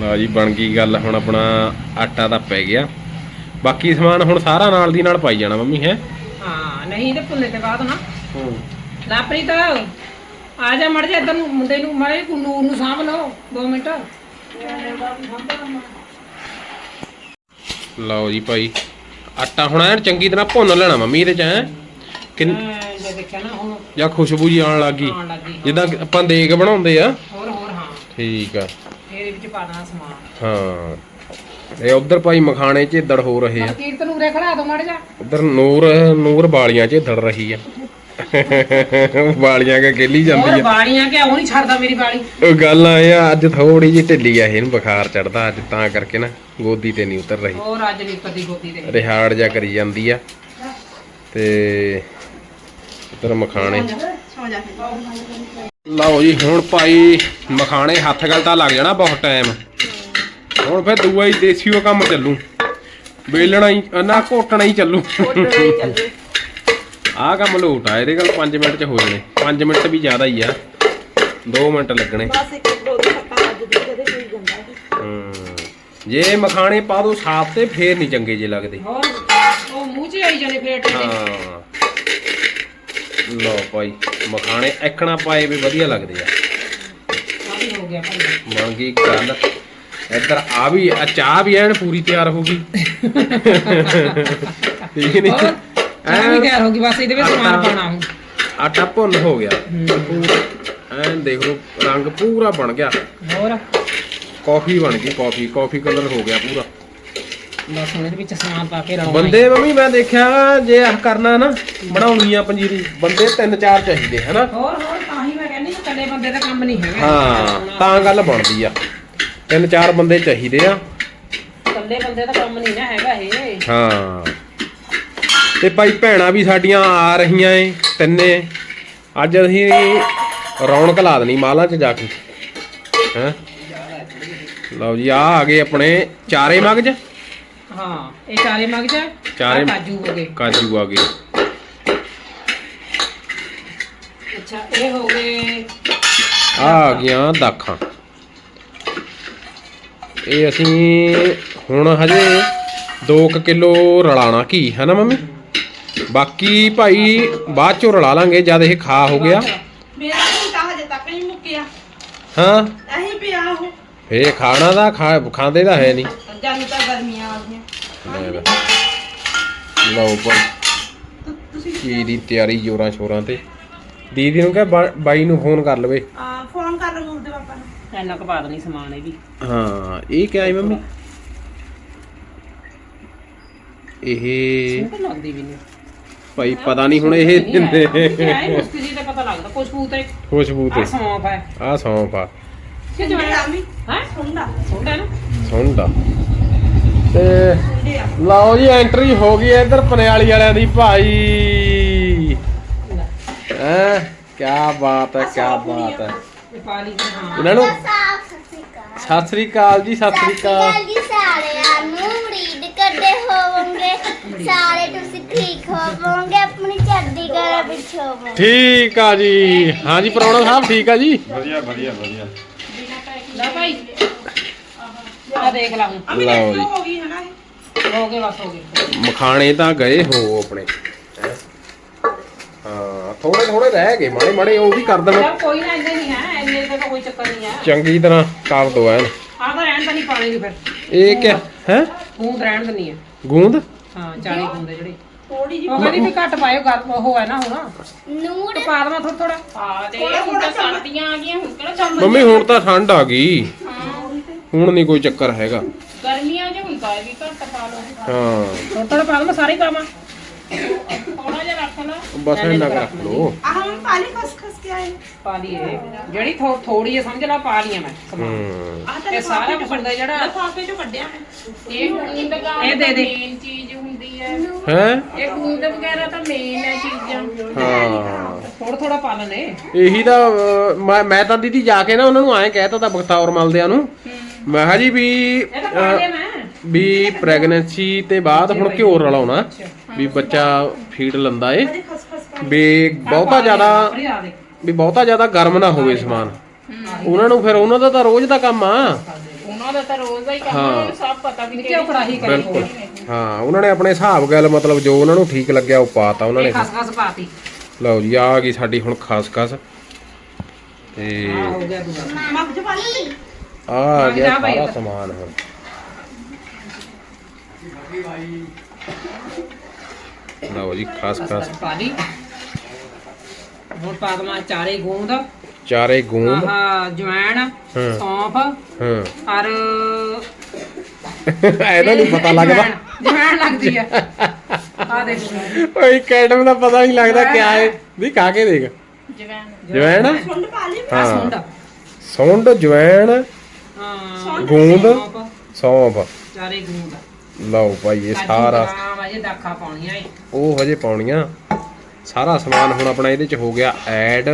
ਲਓ ਜੀ ਬਣ ਗਈ ਗੱਲ ਹੁਣ ਆਪਣਾ ਆਟਾ ਤਾਂ ਪੈ ਗਿਆ। ਬਾਕੀ ਸਮਾਨ ਹੁਣ ਸਾਰਾ ਨਾਲ ਦੀ ਨਾਲ ਪਾਈ ਜਾਣਾ ਮੰਮੀ ਹੈ? ਹਾਂ ਨਹੀਂ ਤੇ ਭੁੰਨੇ ਤੇ ਬਾਅਦ ਨਾ। ਲਾਪਰੀ ਤਾਂ ਆ ਜਾ ਮੜ ਜਾ ਇਧਰ ਨੂੰ ਮੁੰਡੇ ਨੂੰ ਮੜੇ ਨੂਰ ਨੂੰ ਸਾਂਭ ਲਓ 2 ਮਿੰਟ। ਲਓ ਜੀ ਭਾਈ ਆਟਾ ਹੁਣ ਐਨ ਚੰਗੀ ਤਰ੍ਹਾਂ ਭੁੰਨ ਲੈਣਾ ਮੰਮੀ ਇਹਦੇ ਚ ਕਿੰਨ ਮੈਂ ਜੇ ਦੇਖਿਆ ਨਾ ਹੁਣ ਜਾਂ ਖੁਸ਼ਬੂ ਜੀ ਆਉਣ ਲੱਗੀ ਆਉਣ ਲੱਗੀ ਜਿੱਦਾਂ ਆਪਾਂ ਦੇਗ ਬਣਾਉਂਦੇ ਆ। ਹੋਰ ਹੋਰ ਹਾਂ। ਠੀਕ ਆ। ਇਹਦੇ ਵਿੱਚ ਪਾ ਦੇਣਾ ਸਮਾਨ। ਹਾਂ। ਇਹ ਉਧਰ ਭਾਈ ਮਖਾਣੇ ਚ ਦੜ ਹੋ ਰਹੇ ਆ। ਕੀਰਤਨ ਉਰੇ ਖੜਾ ਦੋ ਮੜ ਜਾ। ਉਧਰ ਨੂਰ ਨੂਰ ਬਾਲੀਆਂ ਚ ਦੜ ਰਹੀ ਆ। [LAUGHS] ਬਾਲੀਆਂ ਕੇ ਗੇਲੀ ਜਾਂਦੀ ਹੋਰ ਆ। ਬਾੜੀਆਂ ਕਿ ਉਹ ਨਹੀਂ ਛੱਡਦਾ ਮੇਰੀ ਬਾੜੀ ਉਹ ਗੱਲ ਆਏ ਆ ਅੱਜ ਥੋੜੀ ਜਿਹੀ ਢਿੱਲੀ ਆ ਇਹਨੂੰ ਬੁਖਾਰ ਚੜਦਾ ਅੱਜ ਤਾਂ ਕਰਕੇ ਨਾ ਗੋਦੀ ਤੇ ਨਹੀਂ ਉਤਰ ਰਹੀ। ਹੋਰ ਅੱਜ ਨਹੀਂ ਕਦੀ ਗੋਦੀ ਦੇ ਰਿਹਾੜ ਜਾ ਕਰੀ ਜਾਂਦੀ ਆ। ਤੇ ਉਧਰ ਮਖਾਣੇ। ਸੌ ਜਾ ਕੇ ਲਓ ਜੀ ਹੁਣ ਭਾਈ ਮਖਾਣੇ ਹੱਥ ਗਲ ਤਾਂ ਲੱਗ ਜਾਣਾ ਬਹੁਤ ਟਾਈਮ ਹੁਣ ਫਿਰ ਦੂਆ ਹੀ ਦੇਸੀ ਉਹ ਕੰਮ ਚੱਲੂ। ਵੇਲਣਾ ਹੀ ਨਾ ਘੋਟਣਾ ਹੀ ਚੱਲੂ। ਆਹ ਕੰਮ ਲੋਟ ਆ ਇਹਦੇ ਕੋਲ 5 ਮਿੰਟ ਚ ਹੋ ਜਾਣੇ। 5 ਮਿੰਟ ਵੀ ਜ਼ਿਆਦਾ ਹੀ ਆ। 2 ਮਿੰਟ ਲੱਗਣੇ। ਬਸ ਇੱਕ ਦੋ ਦੋ ਹੱਥਾਂ ਵੱਜਦੀ ਕਦੇ ਕੋਈ ਜਾਂਦਾ ਹਮ, ਜੇ ਮਖਾਣੇ ਪਾ ਦੋ ਸਾਫ਼ ਤੇ ਫੇਰ ਨਹੀਂ ਚੰਗੇ ਜੇ ਲੱਗਦੇ। ਹੋਰ ਉਹ ਮੂੰਹ 'ਚ ਆਈ ਜਾਣੇ ਪਲੇਟ ਦੇ ਹਾਂ। ਲਓ ਭਾਈ ਮਖਾਣੇ ਐਕਣਾ ਪਾਏ ਵੀ ਵਧੀਆ ਲੱਗਦੇ ਆ। ਵੀ ਹੋ ਗਿਆ ਭਾਈ। ਬਣ ਗਈ ਗੱਲ। ਇੱਧਰ ਆ ਵੀ ਆ ਚਾਹ ਵੀ ਐਨ ਪੂਰੀ ਤਿਆਰ ਹੋ ਗਈ। [LAUGHS] ਠੀਕ ਨਹੀਂ ਹੋਰ? ਚਾਹ ਵੀ ਤਿਆਰ ਹੋ ਗਈ ਬਸ ਇਹਦੇ ਵਿੱਚ ਸਮਾਨ ਪਾਣਾ ਹੁਣ। ਆਟਾ ਭੁੰਨ ਹੋ ਗਿਆ। ਐਨ ਦੇਖ ਲਓ ਰੰਗ ਪੂਰਾ ਬਣ ਗਿਆ। ਹੋਰ? ਕਾਫੀ ਬਣ ਗਈ ਕਾਫੀ ਕਾਫੀ ਕਲਰ ਹੋ ਗਿਆ ਪੂਰਾ। ਬਸ ਹੁਣ ਇਹਦੇ ਵਿੱਚ ਸਮਾਨ ਪਾ ਕੇ ਰਲਾਉਣਾ ਬੰਦੇ ਮੰਮੀ ਮੈਂ ਦੇਖਿਆ ਜੇ ਆਹ ਕਰਨਾ ਨਾ ਬਣਾਉਣੀ ਆ ਪੰਜੀਰੀ। ਬੰਦੇ ਤਿੰਨ ਚਾਰ ਚਾਹੀਦੇ ਹਨਾ? ਹੋਰ ਹੋਰ ਤਾਂ ਹੀ ਮੈਂ ਕਹਿੰਦੀ ਇਕੱਲੇ ਬੰਦੇ ਦਾ ਕੰਮ ਨਹੀਂ ਹੈਗਾ। ਹਾਂ ਤਾਂ ਗੱਲ ਬਣਦੀ ਆ। ਤਿੰਨ ਚਾਰ ਬੰਦੇ ਚਾਹੀਦੇ ਆ। ਇਕੱਲੇ ਬੰਦੇ ਦਾ ਕੰਮ ਨਹੀਂ ਨਾ ਹੈਗਾ ਇਹ। ਹਾਂ। ਤੇ ਭਾਈ ਭੈਣਾਂ ਵੀ ਸਾਡੀਆਂ ਆ ਰਹੀਆਂ ਏ ਤਿੰਨੇ। ਅੱਜ ਅਸੀਂ ਰੌਣਕ ਲਾ ਦੇਣੀ ਮਾਲਾਂ 'ਚ ਜਾ ਕੇ। ਹੈ? ਲਓ ਜੀ ਆ ਆ ਗਏ ਆਪਣੇ ਚਾਰੇ ਮਗਜ ਹਾਂ ਇਹ ਚਾਰੇ ਮਗਜ ਚਾਰੇ- ਕਾਜੂ ਹੋ ਗਏ। ਕਾਜੂ ਆ ਗਏ। ਅੱਛਾ ਇਹ ਹੋ ਗਏ ਆ ਆ ਗਈਆਂ ਦਾਖਾਂ। ਇਹ ਅਸੀਂ ਹੁਣ ਹਜੇ 2 ਕਿਲੋ ਰਲਾਣਾ ਘੀ ਹੈ ਨਾ ਮੰਮੀ? ਬਾਕੀ ਭਾਈ ਬਾਅਦ ਚੋਂ ਰਲਾ ਲਾਂਗੇ ਜਦ ਇਹ ਖਾ ਹੋ ਗਿਆ। ਮੇਰਾ ਘੰਟਾ ਹਜੇ ਤੱਕ ਨਹੀਂ ਮੁੱਕਿਆ। ਹਾਂ। ਅਹੀਂ ਪਿਆ ਉਹ। ਫੇ ਖਾਣਾ ਦਾ ਖਾ ਖਾਂਦੇ ਦਾ ਹੈ ਨਹੀਂ। ਜਾਨੂੰ ਤਾਂ ਗਰਮੀਆਂ ਆ ਗਈਆਂ। ਲਓ ਭਾਈ ਤੁ- ਤੁਸੀਂ ਕੀ ਦੀ ਤਿਆਰੀ ਜੋਰਾਂ ਸ਼ੋਰਾਂ ਤੇ। ਦੀਦੀ ਨੂੰ ਕਹ ਬਾਈ ਨੂੰ ਫੋਨ ਕਰ ਲਵੇ। ਆ ਫੋਨ ਕਰ ਲਓ ਦੇ ਪਾਪਾ ਨੂੰ। ਇੰਨਾ ਕੁ ਪਾ ਦੇਣੀ ਸਮਾਨ ਇਹ ਵੀ ਹਾਂ ਇਹ ਕਿਆ ਹੈ ਮੰਮੀ? ਇਹ ਸਿੰਪਲ ਲੱਗਦੀ ਵੀ ਨਹੀਂ। ਭਾਈ ਪਤਾ ਨਹੀਂ ਹੁਣ ਇਹ ਇਹ ਮੁਸਕੀ ਜੀ ਦਾ ਪਤਾ ਲੱਗਦਾ। ਖੁਸ਼ਬੂ ਤੇ ਖੁਸ਼ਬੂ ਆ ਤੇ ਸੌਂਫ ਹੈ। ਆ ਸੌਂਫ ਆ। ਕਿ ਜਵਾਨ ਰਾਮੀ ਹੈ? ਸੁਣਦਾ। ਸੁਣਦਾ ਨਾ। ਸੁੰਡਾ ਤੇ ਲਓ ਜੀ ਐਂਟਰੀ ਹੋ ਗਈ ਇੱਧਰ ਪਨਿਆਲੀ ਵਾਲਿਆਂ ਦੀ ਭਾਈ। ਹੈ? ਕੀ ਬਾਤ ਹੈ ਕੀ ਬਾਤ ਹੈ। ਇਹ ਹਾਂ। ਇਹਨਾਂ ਨੂੰ ਸਾਫ਼ ਸਤਿ ਸ੍ਰੀ ਅਕਾਲ ਜੀ ਸਤਿ ਸ੍ਰੀ ਅਕਾਲ। ਜੀ ਸਾਰਿਆਂ ਨੂੰ। ਉਮੀਦ ਕਰਦੇ ਹੋਵੋਗੇ। ਸਾਰੇ ਤੁਸੀਂ ਠੀਕ ਹੋਵੋਗੇ ਆਪਣੀ ਚੜ੍ਹਦੀ ਕਲਾ ਵਿੱਚ ਹੋਵੋਗੇ ਠੀਕ ਆ ਜੀ। ਹਾਂਜੀ ਪ੍ਰਾਹੁਣਾ ਸਾਹਿਬ ਠੀਕ ਆ ਜੀ? ਵਧੀਆ ਵਧੀਆ ਵਧੀਆ। ਲੈ ਭਾਈ। ਦੇਖ ਲਾ ਹੁਣ। ਅਮੀ ਲਓ ਦੇਖ ਜੀ। ਲਓ ਹੋ ਗਈ ਹੈ ਨਾ ਇਹ? ਹੋ ਗਏ ਬਸ ਹੋ ਗਏ। ਮਖਾਣੇ ਤਾਂ ਗਏ ਹੋ ਆਪਣੇ। ਹੈਂ। ਹਾਂ ਥੋੜੇ ਥੋੜੇ ਰਹਿ ਗਏ ਮਾੜੇ ਮਾੜੇ ਉਹ ਵੀ ਕਰ ਦੇਣ। ਯਾਰ ਕੋਈ ਨਾ ਇੰਨੇ ਨਹੀਂ ਹੈ ਇੰਨੇ ਦਾ ਤਾਂ ਕੋਈ ਚੱਕਰ ਨਹੀਂ ਹੈ ਚੰਗੀ ਤਰ੍ਹਾਂ ਕਰ ਦੋ ਐਨ। ਆਹ ਤਾਂ ਰਹਿਣ ਤਾਂ ਨਹੀਂ ਪਾਣੀ ਦੀ ਫਿਰ। ਇਹ ਕਿਆ ਹੈ? ਗੂੰਦ ਰਹਿਣ ਦਿੰਨੀ ਹੈ ਗੂੰਦ? ਹਾਂ ਚਾਰੇ ਗੂੰਦੇ ਜਿਹੜੇ। ਥੋੜੀ ਜਿਹੀ ਉਹ ਕਹਿੰਦੀ ਵੀ ਘੱਟ ਪਾਇਓ ਗੱਲ ਉਹ ਹੈ ਨਾ ਹੁਣ। ਨੂਡ ਤੇ ਪਾ ਦੇਵਾਂ ਥੋੜਾ ਥੋੜਾ ਆ ਦੇ ਹੁਣ ਤਾਂ ਸਰਦੀਆਂ ਆ ਗਈਆਂ ਹੁਣ ਕਿਹੜਾ ਚੰਮ ਮੰਮੀ ਹੁਣ ਤਾਂ ਠੰਡ ਆ ਗਈ। ਹੁਣ ਨਹੀਂ ਕੋਈ ਚੱਕਰ ਹੈਗਾ। ਗਰਮੀਆਂ 'ਚ ਹੁੰਦਾ ਹੈ ਵੀ ਘੱਟ ਪਾ ਲਓ। ਹਾਂ। ਥੋੜਾ ਥੋੜਾ ਪਾ ਦੇਵਾਂ ਸਾਰੇ ਹੀ ਪਾਵਾਂ। ਥੋੜਾ ਜਿਹਾ ਰੱਖ ਲਾ ਬਸ ਇੰਨਾ ਕੁ ਰੱਖ ਲਓ। ਆਹ ਹੁਣ ਪਾਲੀ ਖਸ ਖਸ ਕੇ ਆਏ। ਪਾ ਲਈਏ। ਜਿਹੜੀ ਥੋ- ਥੋੜੀ ਹੈ ਸਮਝ ਲਾ ਪਾ ਲਈਆਂ ਮੈਂ ਸਮਾਨ। ਹੂੰ। ਆਹ ਤਾਂ ਇਹ ਸਾਰਾ ਕੁਝ ਹੁੰਦਾ ਜਿਹੜਾ ਲਫਾਫੇ ਚੋਂ ਕੱਢਿਆ ਮੈਂ। ਇਹ ਗੂੰਦ ਇਹ ਦੇ ਦੇ। ਮੇਨ ਚੀਜ਼ ਹੁੰਦੀ ਹੈ ਹੈ? ਇਹ ਗੂੰਦ ਵਗੈਰਾ ਤਾਂ ਮੇਨ ਹੈ ਚੀਜ਼ਾਂ। ਹਾਂ। ਥੋੜਾ ਥੋੜਾ ਪਾ ਲੈਣੇ ਇਹੀ ਤਾਂ ਅਹ, ਮੈਂ ਮੈਂ ਤਾਂ ਦੀਦੀ ਜਾ ਕੇ ਨਾ ਉਹਨਾਂ ਨੂੰ ਐਂ ਕਹਿਤਾ ਤਾਂ ਬਖਤੌਰ ਮਲਦਿਆਂ ਨੂੰ। ਮੈਂ ਕਿਹਾ ਜੀ ਵੀ ਇਹ ਤਾਂ ਪਾ ਅਹ, ਲਿਆ ਮੈਂ। ਵੀ ਪ੍ਰੈਗਨੈਂਸੀ ਤੇ ਬਾਅਦ ਹੁਣ ਘਿਓ ਰਲਾਉਣਾ ਵੀ ਬੱਚਾ ਫੀਡ ਲੰਦਾ ਏ। ਵੀ ਬਹੁਤਾ ਜ਼ਿਆਦਾ ਵੀ ਬਹੁਤਾ ਜ਼ਿਆਦਾ ਗਰਮ ਨਾ ਹੋਵੇ ਸਮਾਨ। ਉਹਨਾਂ ਨੂੰ ਫਿਰ ਉਹਨਾਂ ਦਾ ਤਾਂ ਰੋਜ਼ ਦਾ ਕੰਮ ਆ। ਉਹਨਾਂ ਦਾ ਤਾਂ ਰੋਜ਼ ਦਾ ਹੀ ਕੰਮ ਹਾਂ। ਉਹਨਾਂ ਨੂੰ ਸਭ ਪਤਾ ਵੀ ਕਿਉਂ ਕੜਾਹੀ ਕਰੀ ਬਿਲਕੁਲ ਹਾਂ ਉਹਨਾਂ ਨੇ ਆਪਣੇ ਹਿਸਾਬ ਗੱਲ ਮਤਲਬ ਜੋ ਉਹਨਾਂ ਨੂੰ ਠੀਕ ਲੱਗਿਆ ਉਹ ਪਾਤਾ ਉਹਨਾਂ ਨੇ ਇਹ ਖਸ ਖਸ ਪਾਤੀ ਲਓ ਜੀ ਆ ਗਈ ਸਾਡੀ ਹੁਣ ਖਾਸ ਖਾਸ ਤੇ ਆ ਹੋ ਗਿਆ ਦੂਆ। ਚ ਪਾ ਲਈ ਆ ਆ ਗਿਆ ਸਾਰਾ। ਸਮਾਨ ਹੁਣ। ਲਓ ਜੀ ਖਾਸ ਖਾਸ। ਪਾ ਹੁਣ ਪਾ ਦਵਾਂ ਚਾਰੇ ਗੂੰਦ। ਚਾਰੇ ਗੂੰਦ। ਆਹ ਜਵੈਣ ਹਾਂ। ਸੌਂਫ ਹਾਂ। ਔਰ [LAUGHS] ਇਹਦਾ ਨਹੀਂ ਪਤਾ ਲੱਗਦਾ। ਜਵੈਣ- ਜਵੈਣ ਲੱਗਦੀ ਆ। ਆ ਦੇਖ। ਓਏ ਕੈਡਮ ਦਾ ਪਤਾ ਨਹੀਂ ਲੱਗਦਾ ਕਿਆ ਹੈ ਵੀ ਖਾ ਕੇ ਦੇਖ। ਜਵੈਨ ਜਵੈਣ? ਸੁੰਡ ਪਾ ਲਈ। ਆ ਹਾਂ। ਸੁੰਡ। ਸੌਂਡ ਜਵੈਣ ਹਾਂ। ਗੂੰਦ ਸੌਂਫ। ਚਾਰੇ ਗੂੰਦ। ਲਓ ਭਾਈ ਇਹ ਸਾਰਾ ਬਦਾਮ, ਅਜੇ ਦਾਖਾ ਪਾਉਣੀਆਂ ਏ ਉਹ ਹਜੇ ਪਾਉਣੀਆਂ। ਸਾਰਾ ਸਮਾਨ ਹੁਣ ਆਪਣਾ ਇਹਦੇ ਚ ਹੋ ਗਿਆ ਐਡ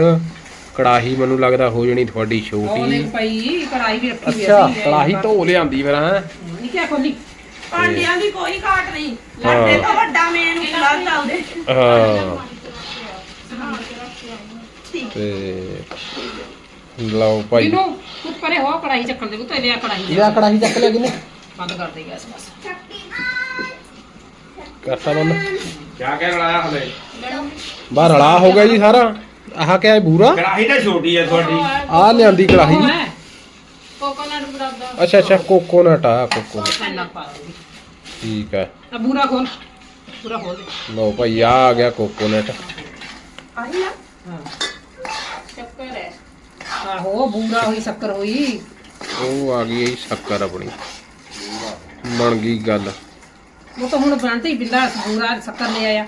ਕੜਾਹੀ ਮੈਨੂੰ ਲੱਗਦਾ ਹੋ ਜਣੀ ਤੁਹਾਡੀ ਉਹਨੇ ਛੋਟੀ ਪਈ ਕੜਾਈ ਵੀ ਰੱਖੀ ਹੋਈ ਅੱਛਾ ਅਸੀਂ, ਇਹ ਕੜਾਹੀ ਧੋ ਲਿਆਂਦੀ ਫਿਰ ਹਾਂ? ਨਹੀਂ ਕਿਆ ਖੋਲੀ। ਭਾਂਡਿਆਂ ਦੀ ਕੋਈ ਘਾਟ ਨਹੀਂ। ਲਾਡੇ ਤੋਂ ਵੱਡਾ ਮੇਨ ਲੱਗਦਾ ਉਹਦੇ ਹਾਂ। ਤੇ ਲਓ ਭਾਈ। ਇਹਨੂੰ ਤੂੰ ਪਰੇ ਹੋ ਕੜਾਈ ਚੱਕਣ ਦੇ ਤੂੰ ਲਿਆ ਕੜਾਈ ਲਿਆ। ਲਿਆ ਕੜਾਹੀ ਚੱਕ ਲਿਆ ਕਿਨੇ ਬੰਦ ਕਰ ਦੇ ਗੈਸ ਬਸ ਕਰਤਾ ਬੰਦ। ਕਿਆ ਕਹਿ ਰਲਾਇਆ ਹਲੇ? ਬਾਹਰ ਰਲਾ ਹੋ ਗਿਆ ਜੀ ਸਾਰਾ। ਆਹ ਕਿਆ ਹੈ ਬੂਰਾ? ਕੜਾਹੀ ਤਾਂ ਛੋਟੀ ਹੈ ਤੁਹਾਡੀ। ਆ ਲਿਆਂਦੀ ਕੜਾਹੀ। ਕੋਕੋਨਟ ਬਰਾਦਾ ਅੱਛਾ ਅੱਛਾ ਕੋਕੋਨਟ ਆ ਕੋਕੋਨਟ। ਪਾ ਠੀਕ ਹੈ। ਆ ਬੂਰਾ ਖੋਲ। ਪੂਰਾ ਖੋਲ ਦੇ। ਲਓ ਭਾਈ ਆ ਆ ਗਿਆ ਕੋਕੋਨਟ। ਆਹੀ ਆ। ਹਾਂ। ਸ਼ੱਕਰ ਹੈ। ਆਹੋ ਬੂਰਾ ਹੋਈ ਸ਼ੱਕਰ ਹੋਈ। ਉਹ ਆ ਗਈ ਸ਼ੱਕਰ ਆਪਣੀ। ਬਣ ਗਈ ਗੱਲ। ਉਹ ਤਾਂ ਹੁਣ ਬਣਦੀ ਬਿੰਦਾ ਬੂਰਾ ਸ਼ੱਕਰ ਲੈ ਆਇਆ।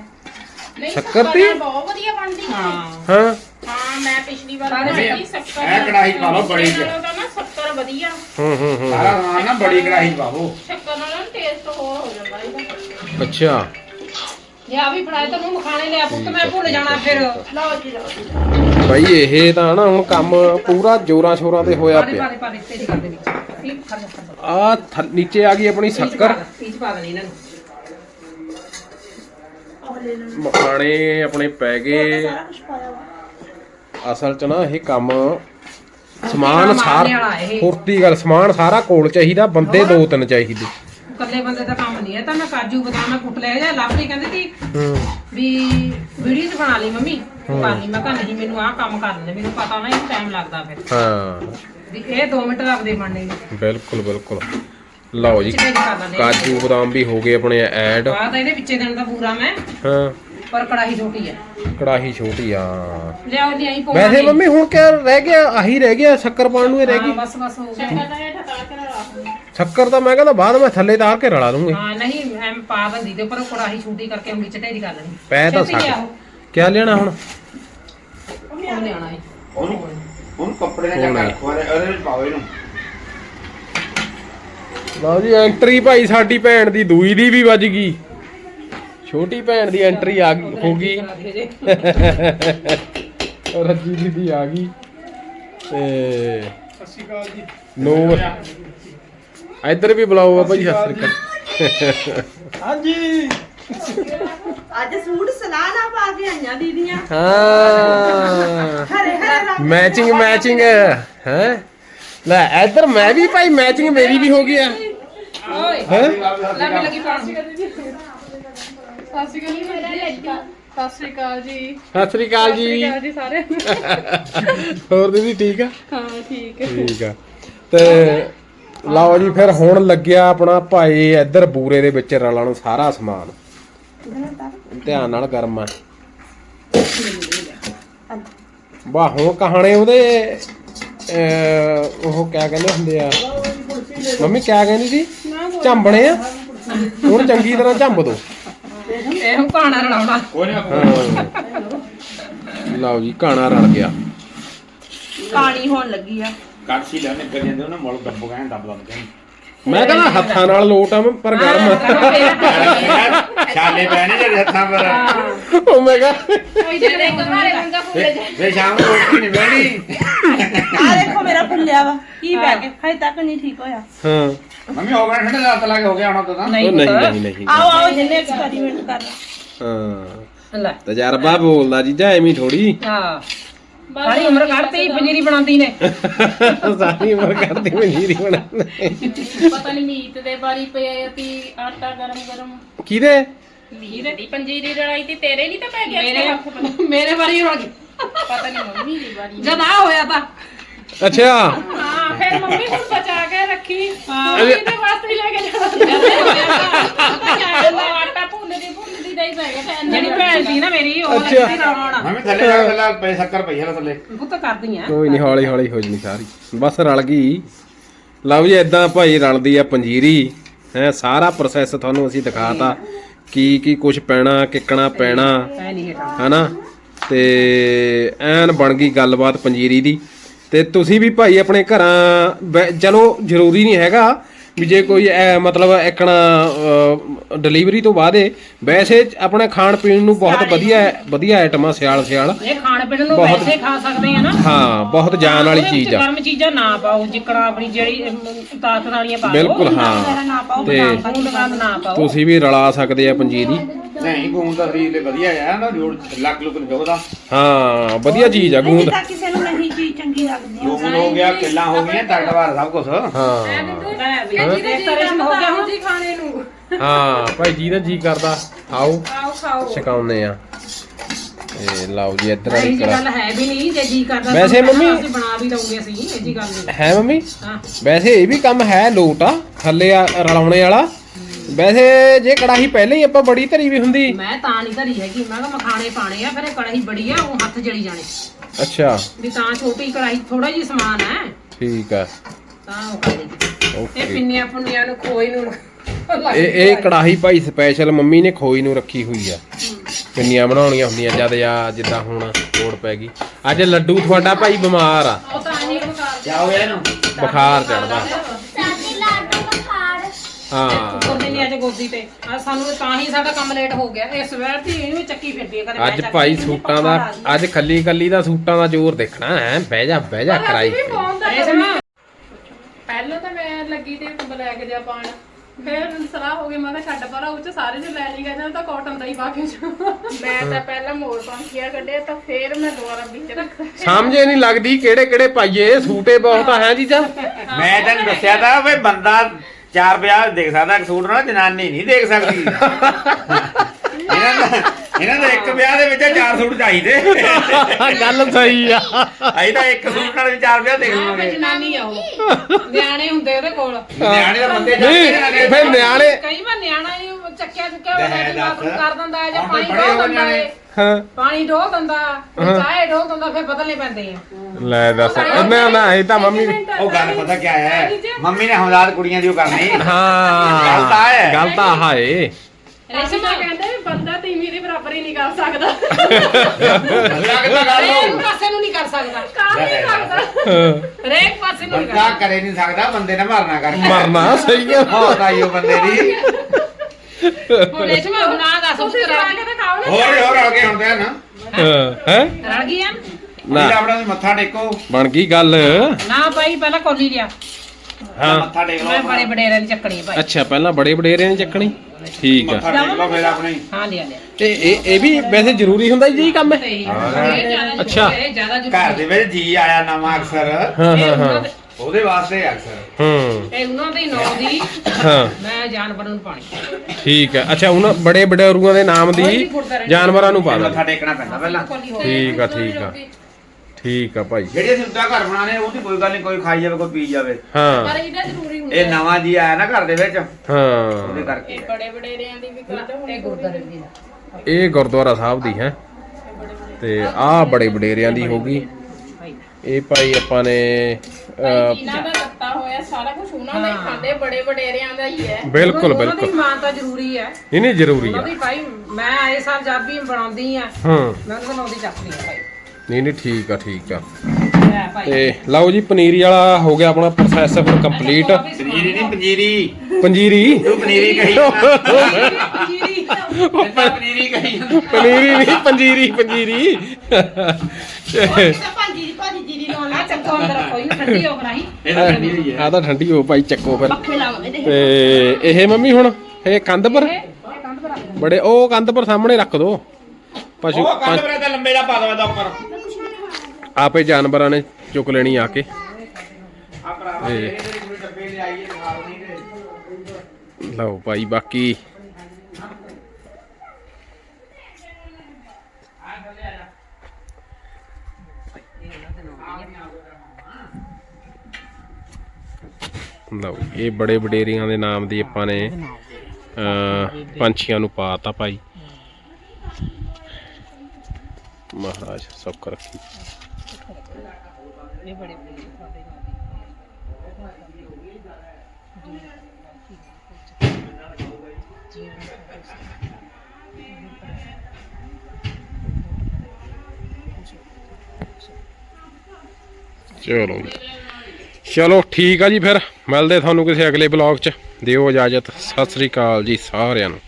ਨਹੀਂ ਸ਼ੱਕਰ ਸ਼ੱਕਰ ਦੀ? ਨਾਲ ਬਹੁਤ ਵਧੀਆ ਬਣਦੀ ਹੈ। ਹਾਂ। ਹਾਂ। ਹਾਂ ਮੈਂ ਪਿਛਲੀ ਵਾਰ ਸਾਰੇ ਬਣਾਈ ਸ਼ੱਕਰ ਇਹ ਕੜਾਹੀ ਪਾ ਲਓ ਬੜੀ ਨਾਲੋਂ ਤਾਂ ਨਾ ਸ਼ੱਕਰ ਵਧੀਆ। ਹੂੰ ਹੂੰ ਹੂੰ। ਸਾਰਾ ਸਮਾਨ ਨਾ ਬੜੀ ਕੜਾਹੀ ਪਾਵੋ। ਸ਼ੱਕਰ ਨਾਲ ਟੇਸਟ ਹੋਰ ਹੋ ਜਾਂਦਾ ਇਹਦਾ। ਅੱਛਾ। ਇਹ ਆ ਵੀ ਫੜਾਏ ਤੈਨੂੰ ਮਖਾਣੇ ਲਿਆ ਪੁੱਤ ਮੈਂ ਭੁੱਲ ਜਾਣਾ ਫਿਰ। ਲਓ ਜੀ ਲਓ ਜੀ। ਭਾਈ ਇਹ ਤਾਂ ਨਾ ਹੁਣ ਕੰਮ ਪੂਰਾ ਜੋਰਾਂ ਸ਼ੋਰਾਂ ਤੇ ਹੋਇਆ ਪਿਆ। ਪਾਦੇ ਪਾਦੇ ਤੇਰੀ ਗੱਲ ਦੇ ਵਿੱਚ। ਇਹ ਖੜ ਜਾ ਖੜ ਜਾ ਆ ਥ- ਨੀਚੇ ਆ ਗਈ ਆਪਣੀ ਸ਼ੱਕਰ। ਪੀਚ ਪਾ ਦੇਣੀ ਇਹਨਾਂ ਨੂੰ। ਮਖਾਣੇ ਆਪਣੇ ਪੈ ਗਏ। ਅਸਲ ਚ ਨਾ ਇਹ ਕੰਮ ਸਮਾਨ ਸਾਰ। ਫੁਰਤੀ ਗੱਲ ਸਮਾਨ ਸਾਰਾ ਕੋਲ ਚਾਹੀਦਾ ਬੰਦੇ ਦੋ ਤਿੰਨ ਚਾਹੀਦੇ। ਇਕੱਲੇ ਬੰਦੇ ਦਾ ਕੰਮ ਨਹੀਂ ਹੈ ਤਾਂ ਮੈਂ ਕਾਜੂ ਬਦਾਮ ਕੁੱਟ ਲਿਆ ਜਾਂ ਲਾਪਰੀ ਕਹਿੰਦੀ ਸੀ ਵੀ ਵੀਡੀਓ ਬਣਾ ਲਈ ਮੰਮੀ। ਉਹ ਕਰ ਲਈ ਮੈਂ ਕਿਹਾ ਨਹੀਂ ਮੈਨੂੰ ਆਹ ਕੰਮ ਕਰ ਲੈਂਦੇ ਮੈਨੂੰ ਪਤਾ ਨਾ ਇਹਨੂੰ ਟਾਈਮ ਲੱਗਦਾ ਫਿਰ। ਹਾਂ। ਵੀ ਇਹ 2 ਮਿੰਟ ਲੱਗਦੇ ਬਣਨੇ। ਨੂੰ ਬਿਲਕੁਲ ਬਿਲਕੁਲ। ਲਓ ਜੀ ਚਿਕਨ ਕਰ ਲੈਂਦੇ ਕਾਜੂ ਬਦਾਮ ਵੀ ਹੋ ਗਏ ਆਪਣੇ ਐਡ। ਬਾਅਦ ਇਹਦੇ ਵਿੱਚੇ ਦੇਣ ਦਾ ਪੂਰਾ ਮੈਂ ਹਾਂ। ਪਰ ਕੜਾਹੀ ਛੋਟੀ ਹੈ ਕੜਾਹੀ ਛੋਟੀ ਆ। ਲਿਆਓ ਲਿਆਈ ਪੋ ਵੈਸੇ ਮੰਮੀ ਹੁਣ ਕਿਆ ਰਹਿ ਗਿਆ ਆਹੀ ਰਹਿ ਗਿਆ ਸ਼ੱਕਰ ਪਾਉਣ ਨੂੰ ਹੀ ਰਹਿ ਗਈ। ਬਸ ਬਸ ਹੋ ਗਿਆ। ਸ਼ੱਕਰ ਤਾਂ ਮੈਂ ਕਹਿੰਦਾ ਬਾਅਦ ਮੈਂ ਥੱਲੇ ਤਾਰ ਕੇ ਰਲਾ ਦੂੰਗੀ। ਹਾਂ ਨਹੀਂ ਐਂ ਪਾ ਦਿੰਦੀ ਤੇ ਪਰ ਕੜਾਹੀ ਛੋਟੀ ਕਰਕੇ ਉਂਗਲੀ ਚ ਢੇਰੀ ਕਰ ਲੈਣੀ ਪੈ ਤਾਂ ਛੇਤੀ ਸਕ ਲਿਆਓ। ਕਿਆ ਲੈਣਾ ਹੁਣ? ਉਹ ਲਿਆਣਾ ਹੈ ਉਹਨੂੰ ਉਹਨੂੰ ਕੱਪੜੇ ਨਾਲ ਚੱਕ ਰੱਖੋ ਉਹਦੇ ਉਹਦੇ ਵਿੱਚ ਪਾਓ ਇਹਨੂੰ। ਲਓ ਜੀ ਐਂਟਰੀ ਭਾਈ ਸਾਡੀ ਭੈਣ ਦੀ ਦੂਈ ਦੀ ਵੀ ਵੱਜ ਗਈ। ਛੋਟੀ ਭੈਣ ਦੀ ਐਂਟਰੀ ਆ ਗਈ ਹੋ ਗਈ। [LAUGHS] ਰੱਜੀ ਦੀ ਦੀ ਆ ਗਈ। ਤੇ ਸਤਿ ਸ਼੍ਰੀ ਅਕਾਲ ਜੀ ਨੂਰ ਇੱਧਰ ਵੀ ਬੁਲਾਓ ਬਾਬਾ ਜੀ ਸਤਿ ਸ਼੍ਰੀ ਅਕਾਲ। ਅੱਜ ਸੂਟ ਸਲਾਹ ਨਾ ਪਾ ਕੇ ਆਈਆਂ ਦੀਦੀਆਂ। ਹਾਂ। ਹਰੇ ਹਰੇ ਰੰਗ ਮੈਚਿੰਗ ਮੈਚਿੰਗ ਹੈ? ਲੈ ਇੱਧਰ ਮੈਂ ਵੀ ਭਾਈ ਮੈਚਿੰਗ ਮੇਰੀ ਵੀ ਹੋ ਗਈ ਆ। ਓਏ। ਹੈ? ਲੈ ਮੈਂ ਲੱਗੀ ਪਾਣ ਸਤਿ ਸ਼੍ਰੀ ਅਕਾਲ ਜੀ। ਸਤਿ ਸ੍ਰੀ ਅਕਾਲ ਜੀ। ਜੀ। ਸਾਰੇ ਹੋਰ ਦੀਦੀ ਠੀਕ ਆ? ਹਾਂ ਠੀਕ। ਹੈ ਠੀਕ ਆ। ਤੇ ਲਓ ਜੀ ਫਿਰ ਹੁਣ ਲੱਗਿਆ ਆਪਣਾ ਭਾਈ ਇੱਧਰ ਬੂਰੇ ਦੇ ਵਿੱਚ ਰਲਣ ਨੂੰ ਸਾਰਾ ਸਮਾਨ। ਧਿਆਨ ਨਾਲ ਗਰਮ ਆ। ਵਾਹ ਹੁਣ ਕਹਾਣੇ ਉਹਦੇ ਉਹ ਕਿਆ ਕਹਿੰਦੇ ਹੁੰਦੇ ਆ? ਮੰਮੀ ਕਿਆ ਕਹਿੰਦੀ ਸੀ? ਝੰਬਣੇ ਆ। ਹੁਣ ਚੰਗੀ ਤਰ੍ਹਾਂ ਝੰਬ ਦੋ। ਇਹ ਹੁਣ ਕਾਣਾ ਰਲਾਉਣਾ। ਕੋਈ ਨਾ ਲਓ ਜੀ ਕਾਣਾ ਰਲ ਗਿਆ। ਪਾਣੀ ਹੋਣ ਲੱਗੀ ਆ। ਕਾਟਸੀ ਲੈ ਨਿਕਲ ਜਾਂਦੇ ਉਹਨਾਂ ਮੁੱਲ ਦੱਬ ਗਏ ਦੱਬ ਦੱਬ ਕੇ। ਮੈਂ ਕਹਿੰਦਾ ਹੱਥਾਂ ਨਾਲ ਲੋਟ ਆ ਪਰ ਗਰਮ ਆ। ਛਾਲੇ ਪੈਣੇ ਜਿਹੜੇ ਹੱਥਾਂ ਪਰ। ਉਹ ਮੈਂ ਕਿਹਾ ਜਿਹੜੇ ਇੱਕ ਵਾਰੇ ਮੰਗਾ ਵੇ ਵੇ ਸ਼ਾਮ ਨੂੰ ਰੋਟੀ ਨਹੀਂ ਮਿਲਣੀ ਆ ਦੇਖੋ ਮੇਰਾ ਫੁੱਲਿਆ ਵਾ ਕੀ ਪੈ ਗਿਆ? ਹਜੇ ਤੱਕ ਨਹੀਂ ਠੀਕ ਹੋਇਆ। ਹਾਂ। ਮੰਮੀ ਹੋ ਗਿਆ ਠੰਡੇ ਲੱਤ ਲਾ ਕੇ ਹੋ ਗਿਆ ਹੁਣ ਤਾਂ ਉਹ ਨਹੀਂ ਨਹੀਂ ਨਹੀਂ। ਆਓ ਆਓ ਜਿੰਨੇ ਐਕਸਪੈਰੀਮੈਂਟ ਕਰ ਹਾਂ। ਲੈ। ਤਜਰਬਾ ਬੋਲਦਾ ਜੀਜਾ ਐਵੇਂ ਥੋੜੀ ਹਾਂ। ਸਾਰੀ ਉਮਰ ਕੱਢਤੀ ਪੰਜੀਰੀ ਬਣਾਉਂਦੀ ਨੇ। ਸਾਰੀ ਉਮਰ ਕਰਦੀ ਮਨੀਰੀ ਬਣਾਉਂਦੇ। ਪਤਾ ਨਹੀਂ ਮੀਤ ਦੇ ਬਾਰੀ ਪਿਆ ਤੀ ਆਟਾ ਗਰਮ ਗਰਮ। ਕਿਹਦੇ? ਮੀਤ ਦੀ ਪੰਜੀਰੀ ਰਲਾਈ ਤੀ ਤੇਰੇ ਨਹੀਂ ਤਾਂ ਪੈ ਗਿਆ ਮੇਰੇ ਹੱਥ ਪਰ। ਮੇਰੇ ਵਾਰੀ ਹੋ ਗਈ। ਪਤਾ ਨਹੀਂ ਮੰਮੀ ਦੀ ਬਾਰੀ ਜਦ ਆ ਹੋਇਆ ਤਾਂ। ਅੱਛਾ। ਹਾਂ ਫਿਰ ਮੰਮੀ ਹੁਣ ਬਚਾ ਕੇ ਰੱਖੀ। ਮੰਮੀ ਦੇ ਵਾਸਤੇ ਹੀ ਲੈ ਕੇ ਜਾਣਾ। ਆਟਾ ਭੁੰਨਦੀ ਭੁੰਨਦੀ ਦਾ ਹੀ ਪੈ ਗਿਆ ਫਿਰ ਜਿਹੜੀ ਭੈਣ ਸੀ ਨਾ ਮੇਰੀ ਉਹ ਅੱਛਾ। ਲੱਗੀ ਰਲਾਉਣ ਮੰਮੀ ਥੱਲੇ ਜਾ ਥੱਲੇ ਪੈ ਸ਼ੱਕਰ ਪਈ ਹੈ ਥੱਲੇ। ਪੁੱਤ ਕਰਦੀ ਆ। ਕੋਈ ਨਹੀਂ ਹੌਲੀ ਹੌਲੀ ਹੋ ਜਣੀ ਸਾਰੀ। ਬਸ ਰਲ ਗਈ। ਲਓ ਜੀ ਇਦਾਂ ਭਾਈ ਰਲਦੀ ਆ ਪੰਜੀਰੀ। ਹੈ ਸਾਰਾ ਪ੍ਰੋਸੈਸ ਤੁਹਾਨੂੰ ਅਸੀਂ ਦਿਖਾਤਾ। ਕੀ ਕੀ ਕੁਝ ਪੈਣਾ ਕਿੱਕਣਾ ਪੈਣਾ। ਐ ਨਹੀਂ ਹਟਾ ਹਨਾ? ਤੇ ਐਨ ਬਣ ਗਈ ਗੱਲਬਾਤ ਪੰਜੀਰੀ ਦੀ। ਤੇ ਤੁਸੀਂ ਵੀ ਭਾਈ ਆਪਣੇ ਘਰਾਂ ਬੈ- ਚਲੋ ਜ਼ਰੂਰੀ ਨਹੀਂ ਹੈਗਾ। ਵੀ ਜੇ ਕੋਈ ਮਤਲਬ ਇੱਕਣਾ ਡਿਲੀਵਰੀ ਤੋਂ ਬਾਅਦ ਏ ਵੈਸੇ ਆਪਣੇ ਖਾਣ ਪੀਣ ਨੂੰ ਬਹੁਤ ਵਧੀਆ ਵਧੀਆ ਆਈਟਮਾਂ ਸਿਆਲ ਸਿਆਲ। ਇਹ ਖਾਣ ਪੀਣ ਨੂੰ ਬਹੁਤ- ਵੈਸੇ ਖਾ ਸਕਦੇ ਆ ਨਾ। ਹਾਂ ਬਹੁਤ ਜਾਨ ਵਾਲੀ ਉਹਦੇ ਵਿੱਚ ਚੀਜ਼ ਆ। ਗਰਮ ਚੀਜ਼ਾਂ ਨਾ ਪਾਓ ਜਿੱਕਣਾ ਆਪਣੀ ਜਿਹੜੀ ਅਮ, ਤਾਕਤ ਵਾਲੀਆਂ ਪਾਓ ਬਿਲਕੁਲ ਹਾਂ। ਤੇ ਫੂਡ ਗੰਦ ਨਾ ਪਾਓ। ਤੁਸੀਂ ਵੀ ਰਲਾ ਸਕਦੇ ਆ ਪੰਜੀਰੀ। ਨਹੀਂ ਗੂੰਦ ਦਾ ਸਰੀਰ ਲਈ ਵਧੀਆ ਆ ਨਾ ਜੋੜ ਲੱਕ ਲੁਕ ਦੁਖਦਾ ਹਾਂ ਵਧੀਆ ਚੀਜ਼ ਆ ਗੂੰਦ। ਤਾਂ ਕਿਸੇ ਨੂੰ ਚੰਗੀ ਲੱਗਦੀ ਗੂੰਦ ਹੋ ਗਿਆ ਕਿੱਲਾਂ ਹੋ ਗਈਆਂ ਤਾਕਤਵਰ ਸਭ ਕੁਝ ਹਾਂ। ਲੈ ਵੀ ਇਹ ਤਾਂ ਰਸਮ ਹੋ ਗਿਆ ਹੁਣ ਜੀ ਖਾਣੇ ਨੂੰ। ਹਾਂ ਭਾਈ ਜੀ ਦਾ ਜੀ ਕਰਦਾ। ਆਓ ਆਓ ਖਾਓ। ਛਕਾਉਂਦੇ ਆ। ਇਹ ਲਓ ਜੀ ਇੱਧਰ ਇਹ ਵਾਲੀ ਗੱਲ ਹੈ ਵੀ ਨਹੀਂ ਜੇ ਜੀ ਕਰਦਾ ਵੈਸੇ ਤਾਂ ਮੰਮੀ- ਅਸੀਂ ਬਣਾ ਵੀ ਦਊਂਗੇ ਅਸੀਂ ਇਹ ਜੀ ਗੱਲ ਨਹੀਂ। ਹੈ ਮੰਮੀ? ਹਾਂ। ਵੈਸੇ ਇਹ ਵੀ ਕੰਮ ਹੈ ਲੋਟ ਆ ਥੱਲੇ ਆ ਰਲਾਉਣੇ ਵਾਲਾ। ਵੈਸੇ ਜੇ ਕੜਾਹੀ ਪਹਿਲਾਂ ਹੀ ਆਪਾਂ ਬੜੀ ਧਰੀ ਵੀ ਹੁੰਦੀ। ਮੈਂ ਤਾਂ ਨਹੀਂ ਧਰੀ ਹੈਗੀ। ਮੈਂ ਕਿਹਾ ਮਖਾਣੇ ਪਾਣੇ ਆ ਫਿਰ ਇਹ ਕੜਾਹੀ ਬੜੀ ਆ ਉਹ ਹੱਥ ਜਲੀ ਜਾਣੇ। ਅੱਛਾ। ਵੀ ਤਾਂ ਛੋਟੀ ਕੜਾਹੀ ਥੋੜਾ ਜੀ ਸਮਾਨ ਹੈ। ਠੀਕ ਆ। ਤਾਂ ਉਹ ਕਰ ਲਈ ਇਹ ਓਕੇ। ਪਿੰਨੀਆਂ ਪੁੰਨੀਆਂ ਨੂੰ ਖੋਈ ਨੂੰ ਇਹ ਇਹ ਕੜਾਹੀ ਭਾਈ ਸਪੈਸ਼ਲ ਮੰਮੀ ਨੇ ਖੋਈ ਨੂੰ ਰੱਖੀ ਹੋਈ ਆ। ਪਿੰਨੀਆਂ ਬਣਾਉਣੀਆਂ ਹੁੰਦੀਆਂ ਜਦ ਆ ਜਿੱਦਾਂ ਹੁਣ ਲੋੜ ਪੈ ਗਈ। ਅੱਜ ਲੱਡੂ ਤੁਹਾਡਾ ਭਾਈ ਬਿਮਾਰ ਆ। ਉਹ ਤਾਂ ਨਹੀਂ ਜਾ ਹੋਇਆ ਇਹਨੂੰ। ਬੁਖਾਰ ਚੜਦਾ ਲਾਡੂ ਹਾਂ। ਗੋਦੀ ਤੇ। ਆ ਸਾਨੂੰ ਤਾਂ ਹੀ ਸਾਡਾ ਕੰਮ ਲੇਟ ਹੋ ਗਿਆ। ਇਹ ਸਵੇਰ ਦੀ ਇਹਨੂੰ ਚੱਕੀ ਫਿਰਦੀ ਹੈ ਕਦੇ ਅੱਜ ਭਾਈ ਸੂਟਾਂ ਦਾ। ਅੱਜ ਖੱਲੀ ਖੱਲੀ ਦਾ ਸੂਟਾਂ ਦਾ ਜ਼ੋਰ ਦੇਖਣਾ ਹੈ। ਬਹਿ ਜਾ ਬਹਿ ਜਾ ਕਰਾਈ ਇਹ ਸੁਣਾ। ਪਹਿਲਾਂ ਤਾਂ ਮੈਂ ਲੱਗੀ ਤੇ ਬਲੈਕ ਜਿਹਾ ਪਾਣ ਫਿਰ ਸਲਾਹ ਹੋ ਗਈ ਮੈਂ ਕਿਹਾ ਛੱਡ ਪਰਾਂ ਉੱਚ ਸਾਰੇ ਜੋ ਲੈ ਲਈ ਗਏ ਤਾਂ ਕਾਟਨ ਦਾ ਹੀ ਪਾ ਕੇ ਮੈਂ ਤਾਂ ਪਹਿਲਾਂ ਮੋਰ ਪੰਖੀਆ ਕੱਢਿਆ ਤਾਂ ਫਿਰ ਮੈਂ ਦੁਬਾਰਾ ਵਿੱਚ ਰੱਖਿਆ ਸਮਝੇ ਨਹੀਂ ਲੱਗਦੀ ਕਿਹੜੇ ਕਿਹੜੇ ਪਾਈਏ ਸੂਟੇ ਬਹੁਤ ਆ ਹੈ ਜੀਜਾ? ਮੈਂ ਤੈਨੂੰ ਦੱਸਿਆ ਤਾਂ ਵੀ ਬੰਦਾ ਚਾਰ ਵਿਆਹ ਦੇਖ ਸਕਦਾ ਇੱਕ ਸੂਟ ਨਾਲ ਜਨਾਨੀ ਨਹੀਂ ਦੇਖ ਸਕਦੀ। ਇਹਨਾਂ ਦਾ ਇਹਨਾਂ ਦਾ ਇੱਕ ਵਿਆਹ ਦੇ ਵਿੱਚ ਚਾਰ ਸੂਟ ਚਾਹੀਦੇ। ਗੱਲ ਸਹੀ ਆ। ਅਸੀਂ ਤਾਂ ਇੱਕ ਸੂਟ ਨਾਲ ਵੀ ਚਾਰ ਵਿਆਹ ਦੇਖ ਲਵਾਂਗੇ। ਜਨਾਨੀ ਆ ਉਹ। ਨਿਆਣੇ ਹੁੰਦੇ ਉਹਦੇ ਕੋਲ। ਨਿਆਣੇ ਦਾ ਬੰਦੇ ਨਹੀਂ ਫਿਰ ਨਿਆਣੇ ਕਈ ਵਾਰ ਨਿਆਣਾ ਹੀ ਚੱਕਿਆ ਚੁੱਕਿਆ ਲੈ ਹੋਇਆ ਦੱਸ। ਕਰ ਦਿੰਦਾ ਹੈ ਜਾਂ ਹੁਣ ਪਾਣੀ ਹੋ ਦਿੰਦਾ ਨਿਆਣੇ। ਹੈ। ਹਾਂ। ਪਾਣੀ ਡੋਲ ਦਿੰਦਾ ਚਾਹੇ ਡੋਲ ਦਿੰਦਾ ਫਿਰ ਬਦਲਨੇ ਪੈਂਦੇ ਆ। ਲੈ ਦੱਸ। ਨਾ ਨਾ ਇਹ ਤਾਂ ਮੰਮੀ ਉਹ ਗੱਲ ਪਤਾ ਕੀ ਹੈ? ਮੰਮੀ ਨੇ ਹਮਦਾਦ ਕੁੜੀਆਂ ਦੀ ਉਹ ਕਰਨੀ। ਹਾਂ। ਗੱਲ ਤਾਂ ਹੈ। ਗੱਲ ਤਾਂ ਹਾਏ ਰੇਸ਼ਮਾ ਕਹਿੰਦਾ ਵੀ ਬੰਦਾ ਤੀਵੀਂ ਦੇ ਬਰਾਬਰ ਹੀ ਨਹੀਂ ਕਰ ਸਕਦਾ। ਲੱਗਦਾ ਗੱਲ ਉਹ ਪਾਸੇ ਨੂੰ ਨਹੀਂ ਕਰ ਸਕਦਾ। ਕਰ ਨਹੀਂ ਸਕਦਾ ਹਰੇਕ ਪਾਸੇ ਨੂੰ ਨਹੀਂ ਬੰਦਾ ਕਰ ਕਰੇ ਨਹੀਂ ਸਕਦਾ ਬੰਦੇ ਨੇ ਮਰਨਾ ਕਰਕੇ ਮਰਨਾ ਸਹੀ ਆ ਮੌਤ ਆਈ ਉਹ ਬੰਦੇ ਦੀ। ਹੁਣ ਮੈਂ ਹੁਣ ਆ ਦੱਸ ਉਸ ਤਰ੍ਹਾਂ ਹੋਰ ਹੋਰ ਹੋ ਗਏ ਹੁੰਦੇ ਆ ਨਾ। ਹੈ? ਰਲ ਗਈ ਆ। ਨਾ। ਆਪਣਾ ਮੱਥਾ ਟੇਕੋ। ਬਣ ਗਈ ਗੱਲ। ਨਾ ਭਾਈ ਪਹਿਲਾਂ ਕੋਲੀ ਲਿਆ। ਹਾਂ। ਮੱਥਾ ਟੇਕ ਮੈਂ ਲਓ ਬੜੇ ਬੜੇਰੇ ਦੀ ਚੱਕਣੀ ਭਾਈ ਅੱਛਾ ਪਹਿਲਾਂ ਬੜੇ ਵਡੇਰੇ ਨੇ ਚੱਕਣੀ? ਠੀਕ ਆ। ਮੱਥਾ ਟੇਕ ਲਓ ਫਿਰ ਆਪਣੀ। ਹਾਂ ਲਿਆ ਲਿਆ। ਤੇ ਇਹ ਇਹ ਵੀ ਵੈਸੇ ਜ਼ਰੂਰੀ ਹੁੰਦਾ ਜੀ ਇਹ ਕੰਮ? ਜ਼ਿਆਦਾ ਅੱਛਾ। ਇਹ ਜ਼ਿਆਦਾ ਜ਼ਰੂਰੀ ਘਰ ਦੇ ਵਿੱਚ ਜੀ ਆਇਆ ਨਵਾਂ ਅਕਸਰ। ਹਾਂ ਹਾਂ ਹਾਂ। ਉਹਦੇ ਵਾਸਤੇ ਆ ਅਕਸਰ। ਹੂੰ। ਇਹ ਉਹਨਾਂ ਦੀ ਨੌ ਦੀ ਹਾਂ। ਮੈਂ ਜਾਨਵਰਾਂ ਨੂੰ ਪਾਣੀ। ਠੀਕ ਹੈ। ਅੱਛਾ ਉਹਨਾਂ ਬੜੇ ਬਡੇਰੂਆਂ ਦੇ ਨਾਮ ਦੀ ਜਾਨਵਰਾਂ ਨੂੰ ਪਾ ਦੋ ਮੱਥਾ ਟੇਕਣਾ ਪੈਂਦਾ ਪਹਿਲਾਂ। ਠੀਕ ਆ ਠੀਕ ਆ। ਠੀਕ ਆ ਭਾਈ। ਜਿਹੜੀ ਅਸੀਂ ਉੱਦਾਂ ਘਰ ਬਣਾਣੇ ਉਹਦੀ ਕੋਈ ਗੱਲ ਨਹੀਂ ਕੋਈ ਖਾਈ ਜਾਵੇ ਕੋਈ ਪੀ ਜਾਵੇ। ਹਾਂ। ਪਰ ਇਹਦਾ ਜ਼ਰੂਰੀ ਹੁੰਦਾ ਇਹ ਨਵਾਂ ਜੀ ਆਇਆ ਨਾ ਘਰ ਦੇ ਵਿੱਚ। ਉਹਦੇ ਹਾਂ ਕਰਕੇ। ਇਹ ਬੜੇ ਬੜੇਰਿਆਂ ਦੀ ਵੀ ਗੱਲ ਗੁਰਦਾਰੇ ਦੀ। ਇਹ ਗੁਰਦੁਆਰਾ ਸਾਹਿਬ ਦੀ ਹੈ। ਤੇ ਆਹ ਬੜੇ ਵਡੇਰਿਆਂ ਦੀ ਹੋਗੀ ਇਹ ਭਾਈ ਆਪਾਂ ਨੇ ਅਹ, ਇਹਨਾਂ ਦਾ ਦਿੱਤਾ ਹੋਇਆ ਸਾਰਾ ਕੁਝ ਉਹਨਾਂ ਦਾ ਹੀ ਖਾਂਦੇ ਬੜੇ ਬੜੇਰਿਆਂ ਦਾ ਹੀ ਹੈ। ਬਿਲਕੁਲ ਉਹਨਾਂ ਦੀ ਬਿਲਕੁਲ। ਮਾਨਤਾ ਜ਼ਰੂਰੀ ਹੈ। ਨਹੀਂ ਨਹੀਂ ਜ਼ਰੂਰੀ ਉਹਨਾਂ ਆ ਦੀ ਭਾਈ ਮੈਂ ਆਏ ਸਾਲ ਬਣਾਉਂਦੀ ਆ ਹਾਂ। ਮੈਂ ਉਹਨਾਂ ਨੂੰ ਉਹਦੀ ਚੱਕਦੀ ਆ ਭਾਈ। ਨਹੀਂ ਨਹੀਂ ਠੀਕ ਆ ਠੀਕ ਆ। ਲੈ ਭਾਈ। ਤੇ ਲਓ ਜੀ ਪਨੀਰੀ ਵਾਲਾ ਹੋ ਗਿਆ ਆਪਣਾ ਪ੍ਰੋਸੈਸ ਹੁਣ ਕੰਪਲੀਟ ਪਨੀਰੀ ਨਹੀਂ ਪੰਜੀਰੀ। ਪੰਜੀਰੀ? ਤੂੰ ਪਨੀਰੀ ਕਹੀ ਜੀਰੀ ਜਾਂਦਾ ਪਨੀਰੀ ਕਹੀ ਜਾਂਦਾ। ਪਨੀਰੀ ਨਹੀਂ ਪੰਜੀਰੀ ਪੰਜੀਰੀ। ਭਾਜੀ ਦੀ ਭਾਜੀ ਦੀ ਆ ਚੱਕੋ ਅੰਦਰ ਠੰਡੀ ਹੋ ਬਣਾਈ। ਇਹ ਤਾਂ ਆ ਠੰਡੀ ਹੋ ਭਾਈ ਚੱਕੋ ਫਿਰ। ਪੱਖੇ ਲਾਵਾਂਗੇ ਤੇ ਇਹ ਮੰਮੀ ਹੁਣ ਇਹ ਕੰਧ ਪਰ? ਬੜੇ ਉਹ ਕੰਧ ਪਰ ਸਾਹਮਣੇ ਰੱਖ ਦੋ। ਪਸ਼ੂ ਉਹ ਕੰਨ ਬਰੇ ਤਾਂ ਲੰਬੇ ਦਾ ਪਾ ਦਵਾ ਦਾ ਉੱਪਰ। ਆਪੇ ਜਾਨਵਰਾਂ ਨੇ ਚੁੱਕ ਲੈਣੀ ਆ ਕੇ। ਆ ਭਰਾਵਾ ਇਹ। ਡੱਬੇ ਲਿਆਈਏ ਲਓ ਭਾਈ ਬਾਕੀ ਲਓ ਇਹ ਬੜੇ ਵਡੇਰੀਆਂ ਦੇ ਨਾਮ ਦੀ ਆਪਾਂ ਨੇ ਅ ਪੰਛੀਆਂ ਨੂੰ ਪਾਤਾ ਭਾਈ। ਮਹਾਰਾਜ ਸੁੱਖ ਰੱਖੀ। ਇਹ ਬੜੇ ਬੜੇ ਸਾਡੇ ਚਲੋ ਜੀ। ਚਲੋ ਠੀਕ ਆ ਜੀ ਫਿਰ। ਮਿਲਦੇ ਤੁਹਾਨੂੰ ਕਿਸੇ ਅਗਲੇ ਬਲੌਗ 'ਚ। ਦਿਓ ਇਜਾਜ਼ਤ। ਸਤਿ ਸ੍ਰੀ ਅਕਾਲ ਜੀ ਸਾਰਿਆਂ ਨੂੰ।